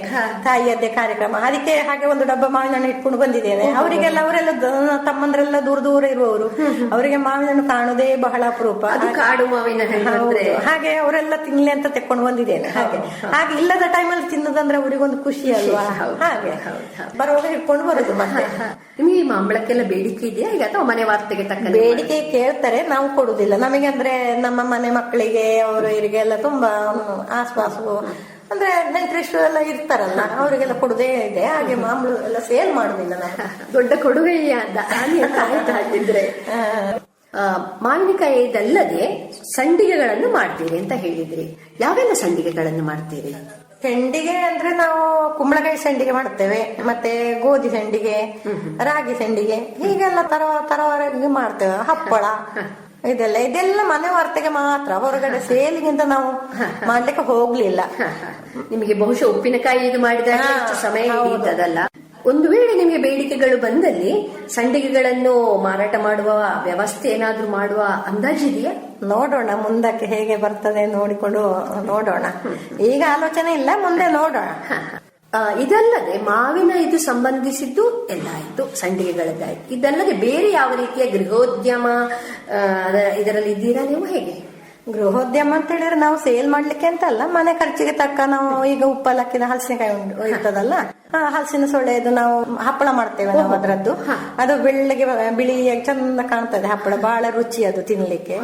ತಾಯಿಯದ್ದೇ ಕಾರ್ಯಕ್ರಮ. ಅದಕ್ಕೆ ಹಾಗೆ ಒಂದು ಡಬ್ಬ ಮಾವಿನ ಹಣ್ಣು ಇಟ್ಕೊಂಡು ಬಂದಿದ್ದೇನೆ. ಅವರಿಗೆಲ್ಲ ಅವರೆಲ್ಲ ತಮ್ಮಂದ್ರೆಲ್ಲ ದೂರ ದೂರ ಇರುವವರು. ಅವರಿಗೆ ಮಾವಿನ ಹಣ್ಣು ಕಾಣುದೇ ಬಹಳ ಅಪರೂಪ. ಅದು ಕಾಡು ಮಾವಿನ ಹಾಗೆ ಅವರೆಲ್ಲ ತಿನ್ಲಿ ಅಂತ ತೆಕ್ಕೊಂಡು ಬಂದಿದ್ದೇನೆ. ಹಾಗೆ. ಹಾಗೆ ಇಲ್ಲದ ಟೈಮಲ್ಲಿ ತಿನ್ನೋದಂದ್ರೆ ಅವರಿಗೊಂದು ಖುಷಿ ಅಲ್ವಾ? ಹಾಗೆ. ಬರುವಾಗ ಇಟ್ಕೊಂಡು ಬರುದು ಮತ್ತೆ. ನಿಮಗೆ ಮಾಂಬಳಕ್ಕೆಲ್ಲ ಬೇಡಿಕೆ ಇದೆಯಾ? ಈಗ ಅಥವಾ ಮನೆ ವಾರ್ತೆಗೆ ತಕ್ಕ ಬೇಡಿಕೆ ಕೇಳ್ತಾರೆ ನಾವು ಕೊಡುದಿಲ್ಲ ನಮಗೆ ಅಂದ್ರೆ ನಮ್ಮ ಮನೆ ಮಕ್ಕಳಿಗೆ ಅವರು ಇವರಿಗೆಲ್ಲ ತುಂಬಾ ಆಸ್ಪಾಸು ಅಂದ್ರೆ ನೆಂಟರಿಷ್ಟು ಎಲ್ಲ ಇರ್ತಾರಲ್ಲ ಅವರಿಗೆಲ್ಲ ಕೊಡುದೇ ಇದೆ. ಹಾಗೆ ಮಾಮೂಲು ಎಲ್ಲ ಸೇಲ್ ಮಾಡುದಿಲ್ಲ ದೊಡ್ಡ ಕೊಡುಗೆಯ ಹಾಗಿದ್ರೆ. ಮಾವಿನಕಾಯಿ ಇದಲ್ಲದೆ ಸಂಡಿಗೆಗಳನ್ನು ಮಾಡ್ತೀರಿ ಅಂತ ಹೇಳಿದ್ರಿ. ಯಾವೆಲ್ಲ ಸಂಡಿಗೆಗಳನ್ನು ಮಾಡ್ತೀರಿ? ಸಂಡಿಗೆ ಅಂದ್ರೆ ನಾವು ಕುಂಬಳಕಾಯಿ ಸಂಡಿಗೆ ಮಾಡ್ತೇವೆ ಮತ್ತೆ ಗೋಧಿ ಸಂಡಿಗೆ ರಾಗಿ ಸಂಡಿಗೆ ಹೀಗೆಲ್ಲ ತರ ತರವಾರ ಮಾಡ್ತೇವೆ. ಹಪ್ಪಳ ಇದೆಲ್ಲ ಇದೆಲ್ಲ ಮನೆ ವಾರ್ತೆಗೆ ಮಾತ್ರ. ಹೊರಗಡೆ ಸೇಲಿಗಿಂತ ನಾವು ಮಾಡ್ಲಿಕ್ಕೆ ಹೋಗ್ಲಿಲ್ಲ. ನಿಮಗೆ ಬಹುಶಃ ಉಪ್ಪಿನಕಾಯಿ ಇದು ಎಷ್ಟು ಸಮಯ ಇದ್ದದಲ್ಲ ಒಂದು ವೇಳೆ ನಿಮಗೆ ಬೇಡಿಕೆಗಳು ಬಂದಲ್ಲಿ ಸಂಡಿಗೆಗಳನ್ನು ಮಾರಾಟ ಮಾಡುವ ವ್ಯವಸ್ಥೆ ಏನಾದ್ರೂ ಮಾಡುವ ಅಂದಾಜಿದೆಯಾ ನೋಡೋಣ ಮುಂದಕ್ಕೆ ಹೇಗೆ ಬರ್ತದೆ ನೋಡಿಕೊಂಡು ನೋಡೋಣ. ಈಗ ಆಲೋಚನೆ ಇಲ್ಲ ಮುಂದೆ ನೋಡೋಣ. ಇದಲ್ಲದೆ ಮಾವಿನ ಇದು ಸಂಬಂಧಿಸಿದ್ದು ಎಲ್ಲ ಆಯ್ತು ಸಂಡಿಗೆಗಳದ್ದಾಯ್ತು. ಇದಲ್ಲದೆ ಬೇರೆ ಯಾವ ರೀತಿಯ ಗೃಹೋದ್ಯಮ ಇದರಲ್ಲಿ ಇದ್ದೀರಾ ನೀವು ಹೇಗೆ? ಗೃಹೋದ್ಯಮ ಅಂತ ಹೇಳಿದ್ರೆ ನಾವು ಸೇಲ್ ಮಾಡ್ಲಿಕ್ಕೆ ಅಂತ ಅಲ್ಲ ಮನೆ ಖರ್ಚಿಗೆ ತಕ್ಕ ನಾವು ಈಗ ಉಪ್ಪಲಕ್ಕಿನ ಹಲಸಿನಕಾಯಿ ಉಂಟು ಇರ್ತದಲ್ಲ? ಹಲಸಿನ ಸೊಳ್ಳೆದು ನಾವು ಹಪ್ಪಳ ಮಾಡ್ತೇವೆ ನಾವು ಅದರದ್ದು. ಅದು ಬೆಳ್ಳಗೆ ಬಿಳಿ ಚಂದ ಕಾಣ್ತದೆ ಹಪ್ಪಳ ಬಹಳ ರುಚಿ ಅದು ತಿನ್ಲಿಕ್ಕೆ.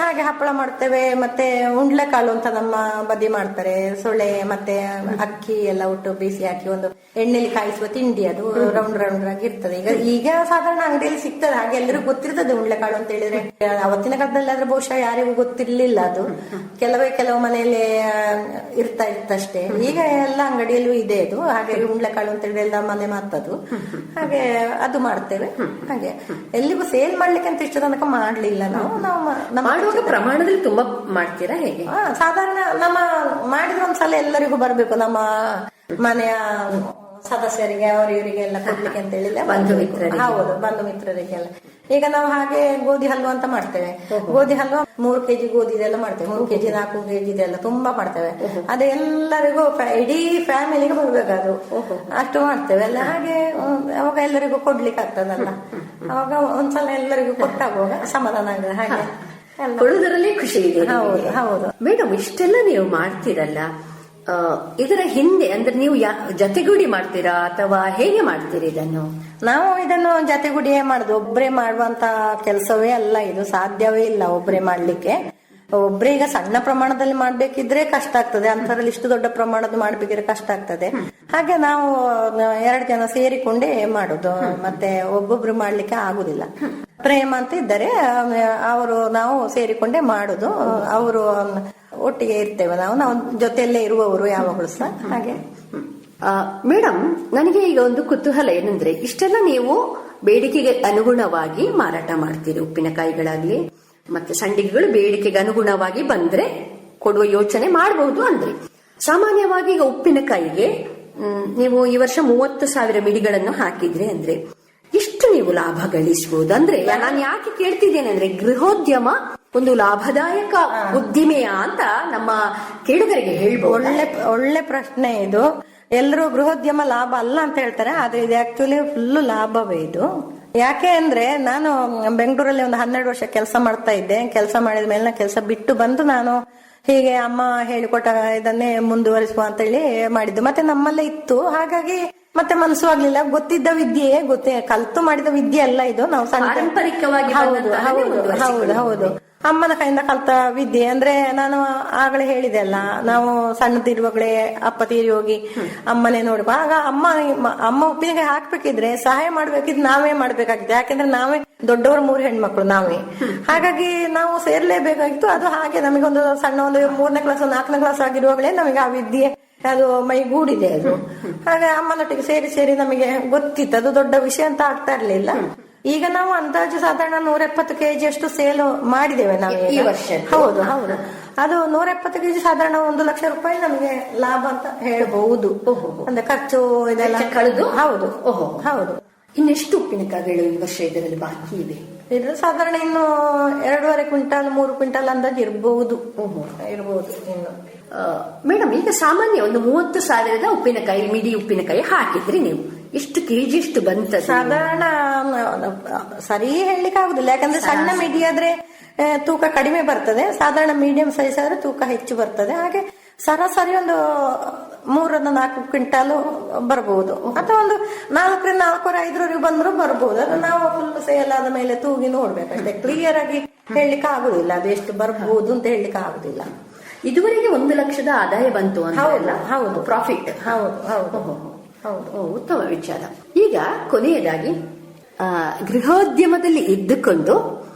ಹಾಗೆ ಹಪ್ಪಳ ಮಾಡ್ತೇವೆ ಮತ್ತೆ ಉಂಡ್ಲೆಕಾಳು ಅಂತ ನಮ್ಮ ಬದಿ ಮಾಡ್ತಾರೆ. ಸೊಳ್ಳೆ ಮತ್ತೆ ಅಕ್ಕಿ ಎಲ್ಲ ಒಟ್ಟು ಬೇಯಿಸಿ ಹಾಕಿ ಒಂದು ಎಣ್ಣೆಲಿ ಕಾಯಿಸುವ ತಿಂಡಿ ಅದು ರೌಂಡ್ ರೌಂಡ್ ಆಗಿ ಇರ್ತದೆ. ಈಗ ಈಗ ಸಾಧಾರಣ ಅಂಗಡಿಯಲ್ಲಿ ಸಿಗ್ತದೆ ಹಾಗೆ ಎಲ್ಲರಿಗೂ ಗೊತ್ತಿರ್ತದೆ ಉಂಡ್ಲೆಕಾಳು ಅಂತ ಹೇಳಿದ್ರೆ. ಅವತ್ತಿನ ಕಾಲದಲ್ಲಿ ಆದ್ರೆ ಬಹುಶಃ ಯಾರಿಗೂ ಗೊತ್ತಿರ್ಲಿಲ್ಲ ಅದು. ಕೆಲವೇ ಕೆಲವು ಮನೆಯಲ್ಲಿ ಇರ್ತಾ ಇತ್ತಷ್ಟೇ. ಈಗ ಎಲ್ಲ ಅಂಗಡಿಯಲ್ಲೂ ಇದೆ ಅದು. ಹಾಗೆ ಉಂಡ್ಲೆಕಾಳು ಅಂತ ಹೇಳಿ ಎಲ್ಲ ಮನೆ ಮಾತದು. ಹಾಗೆ ಅದು ಮಾಡ್ತೇವೆ. ಹಾಗೆ ಎಲ್ಲಿಗೂ ಸೇಲ್ ಮಾಡ್ಲಿಕ್ಕೆ ಅಂತ ಇಷ್ಟು ತನಕ ಮಾಡ್ಲಿಲ್ಲ ನಾವು. ನಾವು ಮಾಡುವಾಗ ಪ್ರಮಾಣದಲ್ಲಿ ತುಂಬಾ ಮಾಡ್ತೀರಾ ಹೇಗೆ? ಸಾಧಾರಣ ನಮ್ಮ ಮಾಡಿದ್ರೆ ಒಂದ್ಸಲ ಎಲ್ಲರಿಗೂ ಬರ್ಬೇಕು. ನಮ್ಮ ಮನೆಯ ಸದಸ್ಯರಿಗೆ ಅವರು ಇವರಿಗೆ ಎಲ್ಲ ಕೊಡ್ಲಿಕ್ಕೆ ಅಂತ ಹೇಳಿದ್ರೆ ಬಂಧು ಮಿತ್ರರಿಗೆ. ಹೌದು ಬಂಧು ಮಿತ್ರರಿಗೆಲ್ಲ. ಈಗ ನಾವು ಹಾಗೆ ಗೋಧಿ ಹಲ್ವಾ ಅಂತ ಮಾಡ್ತೇವೆ. ಗೋಧಿ ಹಲ್ವಾ ಮೂರು ಕೆಜಿ ಗೋಧಿ ಇದೆಲ್ಲ ಮಾಡ್ತೇವೆ. ಮೂರು ಕೆಜಿ ನಾಲ್ಕು ಕೆಜಿ ಇದೆಲ್ಲ ತುಂಬಾ ಮಾಡ್ತೇವೆ. ಅದು ಎಲ್ಲರಿಗೂ ಇಡೀ ಫ್ಯಾಮಿಲಿಗೆ ಬರ್ಬೇಕಾದ್ರು ಅಷ್ಟು ಮಾಡ್ತೇವೆ. ಅಲ್ಲ ಹಾಗೆ ಅವಾಗ ಎಲ್ಲರಿಗೂ ಕೊಡ್ಲಿಕ್ಕೆ ಆಗ್ತದಲ್ಲ. ಅವಾಗ ಒಂದ್ಸಲ ಎಲ್ಲರಿಗೂ ಕೊಟ್ಟಾಗುವಾಗ ಸಮಾಧಾನ ಆಗಿದೆ. ಹಾಗೆ ಕೊಡುದರಲ್ಲಿ ಕೊಡುವುದರಲ್ಲಿ ಖುಷಿ ಇದೆ ಹೌದು ಹೌದು. ಮೇಡಮ್ ಇಷ್ಟೆಲ್ಲ ನೀವು ಮಾಡ್ತೀರಲ್ಲ? ಇದರ ಹಿಂದೆ ಅಂದ್ರೆ ನೀವು ಜತೆಗೂಡಿ ಮಾಡ್ತೀರಾ ಅಥವಾ ಹೇಗೆ ಮಾಡ್ತೀರಿ ಇದನ್ನು? ನಾವು ಇದನ್ನು ಜತೆಗೂಡಿಯೇ ಮಾಡುದು? ಒಬ್ಬರೇ ಮಾಡುವಂತ ಕೆಲಸವೇ ಅಲ್ಲ ಇದು, ಸಾಧ್ಯವೇ ಇಲ್ಲ ಒಬ್ಬರೇ ಮಾಡ್ಲಿಕ್ಕೆ. ಒಬ್ರೇ ಈಗ ಸಣ್ಣ ಪ್ರಮಾಣದಲ್ಲಿ ಮಾಡ್ಬೇಕಿದ್ರೆ ಕಷ್ಟ ಆಗ್ತದೆ. ಅಂತದ್ರಲ್ಲಿ ಇಷ್ಟು ದೊಡ್ಡ ಪ್ರಮಾಣದ ಮಾಡ್ಬೇಕಿದ್ರೆ ಕಷ್ಟ ಆಗ್ತದೆ. ಹಾಗೆ ನಾವು ಎರಡು ಜನ ಸೇರಿಕೊಂಡೇ ಮಾಡುದು. ಮತ್ತೆ ಒಬ್ಬೊಬ್ರು ಮಾಡ್ಲಿಕ್ಕೆ ಆಗುದಿಲ್ಲ. ಪ್ರೇಮ ಅಂತ ಇದ್ದಾರೆ ಅವರು ನಾವು ಸೇರಿಕೊಂಡೇ ಮಾಡುದು. ಅವರು ಒಟ್ಟಿಗೆ ಇರ್ತೇವೆ ನಾವು. ನಾವು ಜೊತೆಯಲ್ಲೇ ಇರುವವರು ಯಾವಾಗಲೂ ಸಹ. ಹಾಗೆ. ಮೇಡಮ್ ನನಗೆ ಈಗ ಒಂದು ಕುತೂಹಲ ಏನಂದ್ರೆ, ಇಷ್ಟೆಲ್ಲ ನೀವು ಬೇಡಿಕೆಗೆ ಅನುಗುಣವಾಗಿ ಮಾರಾಟ ಮಾಡ್ತೀರಿ ಉಪ್ಪಿನಕಾಯಿಗಳಾಗ್ಲಿ? ಮತ್ತೆ ಸಂಡಿಗೆಗಳು ಬೇಡಿಕೆಗೆ ಅನುಗುಣವಾಗಿ ಬಂದ್ರೆ ಕೊಡುವ ಯೋಚನೆ ಮಾಡಬಹುದು ಅಂದ್ರೆ. ಸಾಮಾನ್ಯವಾಗಿ ಈಗ ಉಪ್ಪಿನಕಾಯಿಗೆ ನೀವು ಈ ವರ್ಷ ಮೂವತ್ತು ಸಾವಿರ ಮಿಡಿಗಳನ್ನು ಹಾಕಿದ್ರೆ ಅಂದ್ರೆ ಇಷ್ಟು ನೀವು ಲಾಭ ಗಳಿಸಬಹುದು ಅಂದ್ರೆ ನಾನು ಯಾಕೆ ಕೇಳ್ತಿದ್ದೇನೆ ಅಂದ್ರೆ ಗೃಹೋದ್ಯಮ ಒಂದು ಲಾಭದಾಯಕ ಉದ್ದಿಮೆಯ ಅಂತ ನಮ್ಮ ಕೇಳುಗರಿಗೆ ಹೇಳ್ಬೋದು. ಒಳ್ಳೆ ಒಳ್ಳೆ ಪ್ರಶ್ನೆ ಇದು. ಎಲ್ಲರೂ ಗೃಹೋದ್ಯಮ ಲಾಭ ಅಲ್ಲ ಅಂತ ಹೇಳ್ತಾರೆ ಆದ್ರೆ ಇದು ಆಕ್ಚುಲಿ ಫುಲ್ ಲಾಭವೇ ಇದು. ಯಾಕೆ ಅಂದ್ರೆ ನಾನು ಬೆಂಗಳೂರಲ್ಲಿ ಒಂದು ಹನ್ನೆರಡು ವರ್ಷ ಕೆಲಸ ಮಾಡ್ತಾ ಇದ್ದೆ. ಕೆಲಸ ಮಾಡಿದ ಮೇಲೆ ಕೆಲಸ ಬಿಟ್ಟು ಬಂದು ನಾನು ಹೀಗೆ ಅಮ್ಮ ಹೇಳಿಕೊಟ್ಟ ಇದನ್ನೇ ಮುಂದುವರಿಸುವ ಅಂತ ಹೇಳಿ ಮಾಡಿದ್ದು. ಮತ್ತೆ ನಮ್ಮಲ್ಲೇ ಇತ್ತು. ಹಾಗಾಗಿ ಮತ್ತೆ ಮನಸ್ಸು ಆಗ್ಲಿಲ್ಲ. ಗೊತ್ತಿದ್ದ ವಿದ್ಯೆಯೇ ಗೊತ್ತೇ ಕಲ್ತು ಮಾಡಿದ ವಿದ್ಯೆ ಅಲ್ಲ ಇದು. ನಾವು ಹೌದು ಹೌದು ಹೌದು ಹೌದು. ಅಮ್ಮನ ಕೈಯಿಂದ ಕಲ್ತ ವಿದ್ಯೆ ಅಂದ್ರೆ ನಾನು ಆಗಲೇ ಹೇಳಿದೆ ಅಲ್ಲ, ನಾವು ಸಣ್ಣದಿರುವಾಗಲೇ ಅಪ್ಪ ತೀರಿ ಹೋಗಿ ಅಮ್ಮನೇ ನೋಡಿ ಆಗ ಅಮ್ಮ ಅಮ್ಮ ಉಪ್ಪಿನಕಾಯಿ ಹಾಕ್ಬೇಕಿದ್ರೆ ಸಹಾಯ ಮಾಡ್ಬೇಕಿದ್ರೆ ನಾವೇ ಮಾಡ್ಬೇಕಾಗಿತ್ತು. ಯಾಕೆಂದ್ರೆ ನಾವೇ ದೊಡ್ಡವರು ಮೂರು ಹೆಣ್ಮಕ್ಳು, ನಾವೇ. ಹಾಗಾಗಿ ನಾವು ಸೇರ್ಲೇಬೇಕಾಗಿತ್ತು. ಅದು ಹಾಗೆ ನಮಗೊಂದು ಸಣ್ಣ ಒಂದು ಮೂರನೇ ಕ್ಲಾಸ್ ನಾಲ್ಕನೇ ಕ್ಲಾಸ್ ಆಗಿರುವಾಗಲೇ ನಮಗೆ ಆ ವಿದ್ಯೆ, ಅದು ಮೈಗೂಡಿದೆ ಅದು. ಹಾಗೆ ಅಮ್ಮನೊಟ್ಟಿಗೆ ಸೇರಿ ಸೇರಿ ನಮಗೆ ಗೊತ್ತಿತ್ತು. ಅದು ದೊಡ್ಡ ವಿಷಯ ಅಂತ ಆಗ್ತಾ ಇರ್ಲಿಲ್ಲ. ಈಗ ನಾವು ಅಂದಾಜು ಸಾಧಾರಣ ನೂರ ಎಪ್ಪತ್ತು ಕೆಜಿ ಅಷ್ಟು ಸೇಲ್ ಮಾಡಿದ್ದೇವೆ ನಾವು ಈ ವರ್ಷ? ಹೌದು. ಹೌದು. ಅದು ನೂರ ಎಪ್ಪತ್ತು ಕೆಜಿ ಸಾಧಾರಣ ಒಂದು ಲಕ್ಷ ರೂಪಾಯಿ ನಮಗೆ ಲಾಭ ಅಂತ ಹೇಳಬಹುದು. ಅಂದ್ರೆ ಖರ್ಚು ಇದೆಲ್ಲ. ಕಳೆದು? ಹೌದು. ಓಹೋ. ಹೌದು. ಇನ್ನೆಷ್ಟು ಉಪ್ಪಿನಕಾಯಿಗಳು ಈ ವರ್ಷ ಇದರಲ್ಲಿ ಬಾಕಿ ಇದೆ? ಇದು ಸಾಧಾರಣ ಇನ್ನು ಎರಡೂವರೆ ಕ್ವಿಂಟಾಲ್ ಮೂರು ಕ್ವಿಂಟಾಲ್ ಅಂದಾಜು ಇರಬಹುದು ಇರಬಹುದು ಇನ್ನು. ಮೇಡಮ್ ಈಗ ಸಾಮಾನ್ಯ ಒಂದು ಮೂವತ್ತು ಸಾವಿರದ ಉಪ್ಪಿನಕಾಯಿ ಮಿಡಿ ಉಪ್ಪಿನಕಾಯಿ ಹಾಕಿದ್ರಿ ನೀವು. ಇಷ್ಟು ಕೆಜಿ ಇಷ್ಟು ಬಂತ ಸಾಧಾರಣ ಸರಿ ಹೇಳಲಿಕ್ಕೆ ಆಗುದಿಲ್ಲ. ಯಾಕಂದ್ರೆ ಸಣ್ಣ ಮಿಡಿ ಆದ್ರೆ ತೂಕ ಕಡಿಮೆ ಬರ್ತದೆ. ಸಾಧಾರಣ ಮೀಡಿಯಂ ಸೈಜ್ ಆದ್ರೆ ತೂಕ ಹೆಚ್ಚು ಬರ್ತದೆ. ಹಾಗೆ ಸರಾಸರಿ ಒಂದು ಮೂರರಿಂದ ನಾಲ್ಕು ಕ್ವಿಂಟಾಲು ಬರಬಹುದು ಅಥವಾ ಒಂದು ನಾಲ್ಕರಿಂದ ನಾಲ್ಕೂವರೆ ಐದರವರೆಗೆ ಬಂದ್ರು ಬರಬಹುದು ಅದು ನಾವು ಫುಲ್ ಸೇಲ್ ಆದ ಮೇಲೆ ತೂಗಿ ನೋಡ್ಬೇಕಷ್ಟೇ ಕ್ಲಿಯರ್ ಆಗಿ ಹೇಳಲಿಕ್ಕೆ ಆಗುದಿಲ್ಲ. ಅದು ಎಷ್ಟು ಬರಬಹುದು ಅಂತ ಹೇಳಲಿಕ್ಕೆ ಆಗುದಿಲ್ಲ. ಇದುವರೆಗೆ ಒಂದು ಲಕ್ಷದ ಆದಾಯ ಬಂತು ಅಂತ ಹೌದು ಪ್ರಾಫಿಟ್ ಹೌದು. ಹೌದು ಹೌದು. ಉತ್ತಮ ವಿಚಾರ. ಈಗ ಕೊನೆಯದಾಗಿ ಗೃಹೋದ್ಯಮದಲ್ಲಿ ಇದ್ದುಕೊಂಡು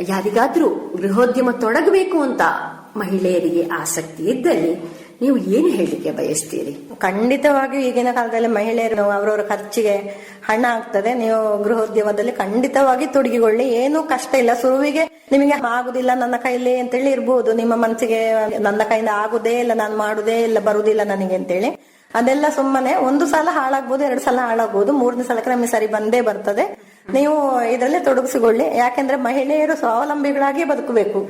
ಯಾರಿಗಾದ್ರೂ ಗೃಹೋದ್ಯಮ ತೊಡಗಬೇಕು ಅಂತ ಮಹಿಳೆಯರಿಗೆ ಆಸಕ್ತಿ ಇದ್ದಲ್ಲಿ ನೀವು ಏನು ಹೇಳಲಿಕ್ಕೆ ಬಯಸ್ತೀರಿ? ಖಂಡಿತವಾಗಿಯೂ ಈಗಿನ ಕಾಲದಲ್ಲಿ ಮಹಿಳೆಯರು ಅವರವರ ಖರ್ಚಿಗೆ ಹಣ ಆಗ್ತದೆ. ನೀವು ಗೃಹೋದ್ಯಮದಲ್ಲಿ ಖಂಡಿತವಾಗಿ ತೊಡಗಿಕೊಳ್ಳಿ. ಏನೂ ಕಷ್ಟ ಇಲ್ಲ. ಸುರುವಿಗೆ ನಿಮಗೆ ಆಗುದಿಲ್ಲ ನನ್ನ ಕೈಲಿ ಅಂತೇಳಿ ಇರ್ಬೋದು. ನಿಮ್ಮ ಮನಸ್ಸಿಗೆ ನನ್ನ ಕೈಯಿಂದ ಆಗುದೇ ಇಲ್ಲ, ನಾನು ಮಾಡುದೇ ಇಲ್ಲ, ಬರುದಿಲ್ಲ ನನಗೆ ಅಂತೇಳಿ. ಅದೆಲ್ಲ ಸುಮ್ಮನೆ ಒಂದು ಸಲ ಹಾಳಾಗ್ಬಹುದು ಎರಡು ಸಲ ಹಾಳಾಗ್ಬೋದು, ಮೂರನೇ ಸಲಕ್ಕೆ ನಮಗೆ ಸರಿ ಬಂದೇ ಬರ್ತದೆ. ನೀವು ಇದರಲ್ಲಿ ತೊಡಗಿಸಿಕೊಳ್ಳಿ. ಯಾಕೆಂದ್ರೆ ಮಹಿಳೆಯರು ಸ್ವಾವಲಂಬಿಗಳಾಗಿ ಬದುಕಬೇಕು.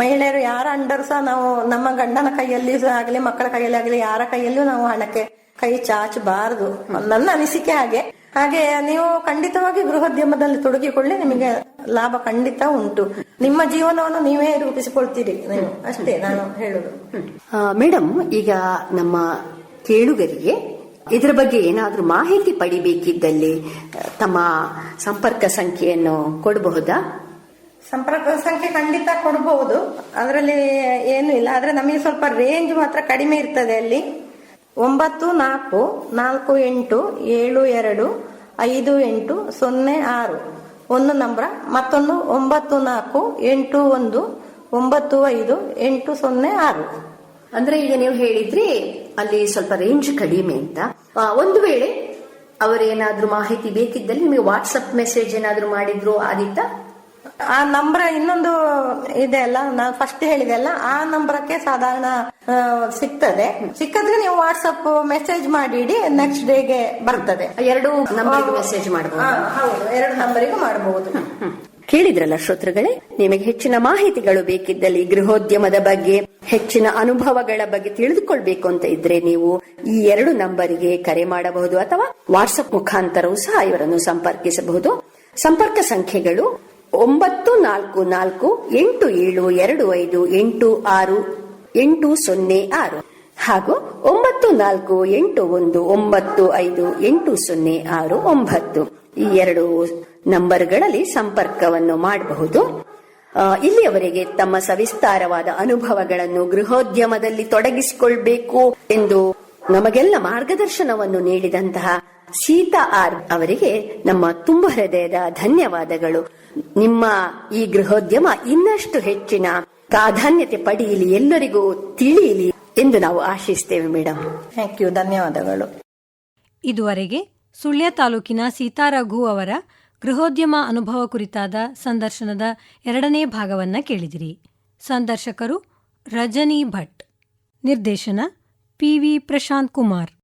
ಮಹಿಳೆಯರು ಯಾರ ಅಂಡರ್ ಸಹ ನಾವು ನಮ್ಮ ಗಂಡನ ಕೈಯಲ್ಲಿ ಆಗಲಿ, ಮಕ್ಕಳ ಕೈಯಲ್ಲಿ ಆಗಲಿ, ಯಾರ ಕೈಯಲ್ಲೂ ನಾವು ಹಣಕ್ಕೆ ಕೈ ಚಾಚಬಾರದು. ನನ್ನ ಅನಿಸಿಕೆ ಹಾಗೆ. ಹಾಗೆ ನೀವು ಖಂಡಿತವಾಗಿ ಗೃಹೋದ್ಯಮದಲ್ಲಿ ತೊಡಗಿಕೊಳ್ಳಿ, ನಿಮಗೆ ಲಾಭ ಖಂಡಿತ ಉಂಟು. ನಿಮ್ಮ ಜೀವನವನ್ನು ನೀವೇ ರೂಪಿಸಿಕೊಳ್ತೀರಿ. ನೀವು ಅಷ್ಟೇ ನಾನು ಹೇಳುದು. ಮೇಡಮ್ ಈಗ ನಮ್ಮ ಕೇಳುಗರಿಗೆ ಇದರ ಬಗ್ಗೆ ಏನಾದರೂ ಮಾಹಿತಿ ಪಡಿಬೇಕಿದ್ದಲ್ಲಿ, ತಮ್ಮ ಸಂಪರ್ಕ ಸಂಖ್ಯೆಯನ್ನು ಕೊಡಬಹುದಾ? ಸಂಪರ್ಕ ಸಂಖ್ಯೆ ಖಂಡಿತ ಕೊಡಬಹುದು ಅದರಲ್ಲಿ ಏನು ಇಲ್ಲ. ಆದ್ರೆ ನಮಗೆ ಸ್ವಲ್ಪ ರೇಂಜ್ ಮಾತ್ರ ಕಡಿಮೆ ಇರ್ತದೆ ಅಲ್ಲಿ. ಒಂಬತ್ತು, ನಾಲ್ಕು ನಾಲ್ಕು, ಎಂಟು, ಏಳು, ಎರಡು, ಐದು, ಎಂಟು, ಸೊನ್ನೆ, ಆರು. ಒಂದು ನಂಬರ್ ಮತ್ತೊಂದು ಒಂಬತ್ತು, ನಾಲ್ಕು, ಎಂಟು, ಒಂದು, ಒಂಬತ್ತು, ಐದು, ಎಂಟು, ಸೊನ್ನೆ, ಆರು. ಅಂದ್ರೆ ಈಗ ನೀವು ಹೇಳಿದ್ರಿ ಅಲ್ಲಿ ಸ್ವಲ್ಪ ರೇಂಜ್ ಕಡಿಮೆ ಅಂತ. ಒಂದು ವೇಳೆ ಅವರೇನಾದ್ರೂ ಮಾಹಿತಿ ಬೇಕಿದ್ದಲ್ಲಿ ನಿಮಗೆ ವಾಟ್ಸಪ್ ಮೆಸೇಜ್ ಏನಾದ್ರೂ ಮಾಡಿದ್ರು ಆದಿತ್ತಾ ಆ ನಂಬರ್ ಇನ್ನೊಂದು ಇದೆ ಅಲ್ಲ ನಾನು ಫಸ್ಟ್ ಹೇಳಿದೆ ಅಲ್ಲ ಆ ನಂಬರಕ್ಕೆ ಸಾಧಾರಣ ಸಿಗ್ತದೆ. ಸಿಕ್ಕದ್ರೆ ನೀವು ವಾಟ್ಸ್ಆಪ್ ಮೆಸೇಜ್ ಮಾಡಿಡಿ ನೆಕ್ಸ್ಟ್ ಡೇಗೆ ಬರ್ತದೆ. ಎರಡು ನಂಬರಿಗೆ ಮೆಸೇಜ್ ಮಾಡಬಹುದು ಎರಡು ನಂಬರಿಗೂ ಮಾಡಬಹುದು ಕೇಳಿದ್ರಲ್ಲ ಶ್ರೋತೃಗಳೇ ನಿಮಗೆ ಹೆಚ್ಚಿನ ಮಾಹಿತಿಗಳು ಬೇಕಿದ್ದಲ್ಲಿ ಗೃಹೋದ್ಯಮದ ಬಗ್ಗೆ ಹೆಚ್ಚಿನ ಅನುಭವಗಳ ಬಗ್ಗೆ ತಿಳಿದುಕೊಳ್ಬೇಕು ಅಂತ ಇದ್ರೆ ನೀವು ಈ ಎರಡು ನಂಬರಿಗೆ ಕರೆ ಮಾಡಬಹುದು ಅಥವಾ ವಾಟ್ಸ್ಆಪ್ ಮುಖಾಂತರವೂ ಸಹ ಇವರನ್ನು ಸಂಪರ್ಕಿಸಬಹುದು. ಸಂಪರ್ಕ ಸಂಖ್ಯೆಗಳು ಒಂಬತ್ತು ನಾಲ್ಕು ನಾಲ್ಕು ಎಂಟು ಏಳು ಎರಡು ಐದು ಎಂಟು ಆರು ಎಂಟು ಸೊನ್ನೆ ಆರು. ಹಾಗೂ ಒಂಬತ್ತು ನಾಲ್ಕು ಎಂಟು ಒಂದು ಒಂಬತ್ತು ಐದು ಎಂಟು ಸೊನ್ನೆ ಆರು ಒಂಬತ್ತು. ಈ ಎರಡು ನಂಬರ್ಗಳಲ್ಲಿ ಸಂಪರ್ಕವನ್ನು ಮಾಡಬಹುದು. ಇಲ್ಲಿಯವರೆಗೆ ತಮ್ಮ ಸವಿಸ್ತಾರವಾದ ಅನುಭವಗಳನ್ನು ಗೃಹೋದ್ಯಮದಲ್ಲಿ ತೊಡಗಿಸಿಕೊಳ್ಬೇಕು ಎಂದು ನಮಗೆಲ್ಲ ಮಾರ್ಗದರ್ಶನವನ್ನು ನೀಡಿದಂತಹ ಸೀತಾ ಆರ್ ಅವರಿಗೆ ನಮ್ಮ ತುಂಬ ಹೃದಯದ ಧನ್ಯವಾದಗಳು. ನಿಮ್ಮ ಈ ಗೃಹೋದ್ಯಮ ಇನ್ನಷ್ಟು ಹೆಚ್ಚಿನ ಪ್ರಾಧಾನ್ಯತೆ ಪಡೆಯಲಿ ಎಲ್ಲರಿಗೂ ತಿಳಿಯಲಿ ಎಂದು ನಾವು ಆಶಿಸ್ತೇವೆ ಮೇಡಮ್ ಥ್ಯಾಂಕ್ ಯು ಧನ್ಯವಾದಗಳು. ಇದುವರೆಗೆ ಸುಳ್ಯ ತಾಲೂಕಿನ ಸೀತಾರಘು ಅವರ ಗೃಹೋದ್ಯಮ ಅನುಭವ ಕುರಿತಾದ ಸಂದರ್ಶನದ ಎರಡನೇ ಭಾಗವನ್ನ ಕೇಳಿದಿರಿ. ಸಂದರ್ಶಕರು ರಜನಿ ಭಟ್ ನಿರ್ದೇಶನ ಪಿ ವಿ ಪ್ರಶಾಂತ್ ಕುಮಾರ್.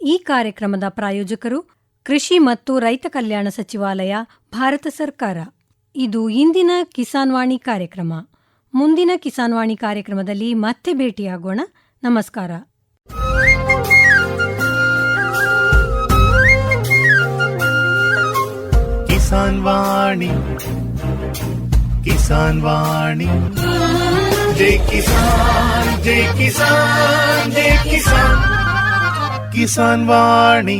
ಈ ಕಾರ್ಯಕ್ರಮದ ಪ್ರಾಯೋಜಕರು ಕೃಷಿ ಮತ್ತು ರೈತ ಕಲ್ಯಾಣ ಸಚಿವಾಲಯ, ಭಾರತ ಸರ್ಕಾರ. ಇದು ಇಂದಿನ ಕಿಸಾನ್ ವಾಣಿ ಕಾರ್ಯಕ್ರಮ. ಮುಂದಿನ ಕಿಸಾನ್ ವಾಣಿ ಕಾರ್ಯಕ್ರಮದಲ್ಲಿ ಮತ್ತೆ ಭೇಟಿಯಾಗೋಣ. ನಮಸ್ಕಾರ. ಕಿಸಾನ್ ವಾಣಿ, ಕಿಸಾನ್ ಜೈ ಕಿಸಾನ್ ಜೈ ಕಿಸಾನ್ ಜೈ ಕಿಸಾನ್. ಕಿಸಾನ್ ವಾಣಿ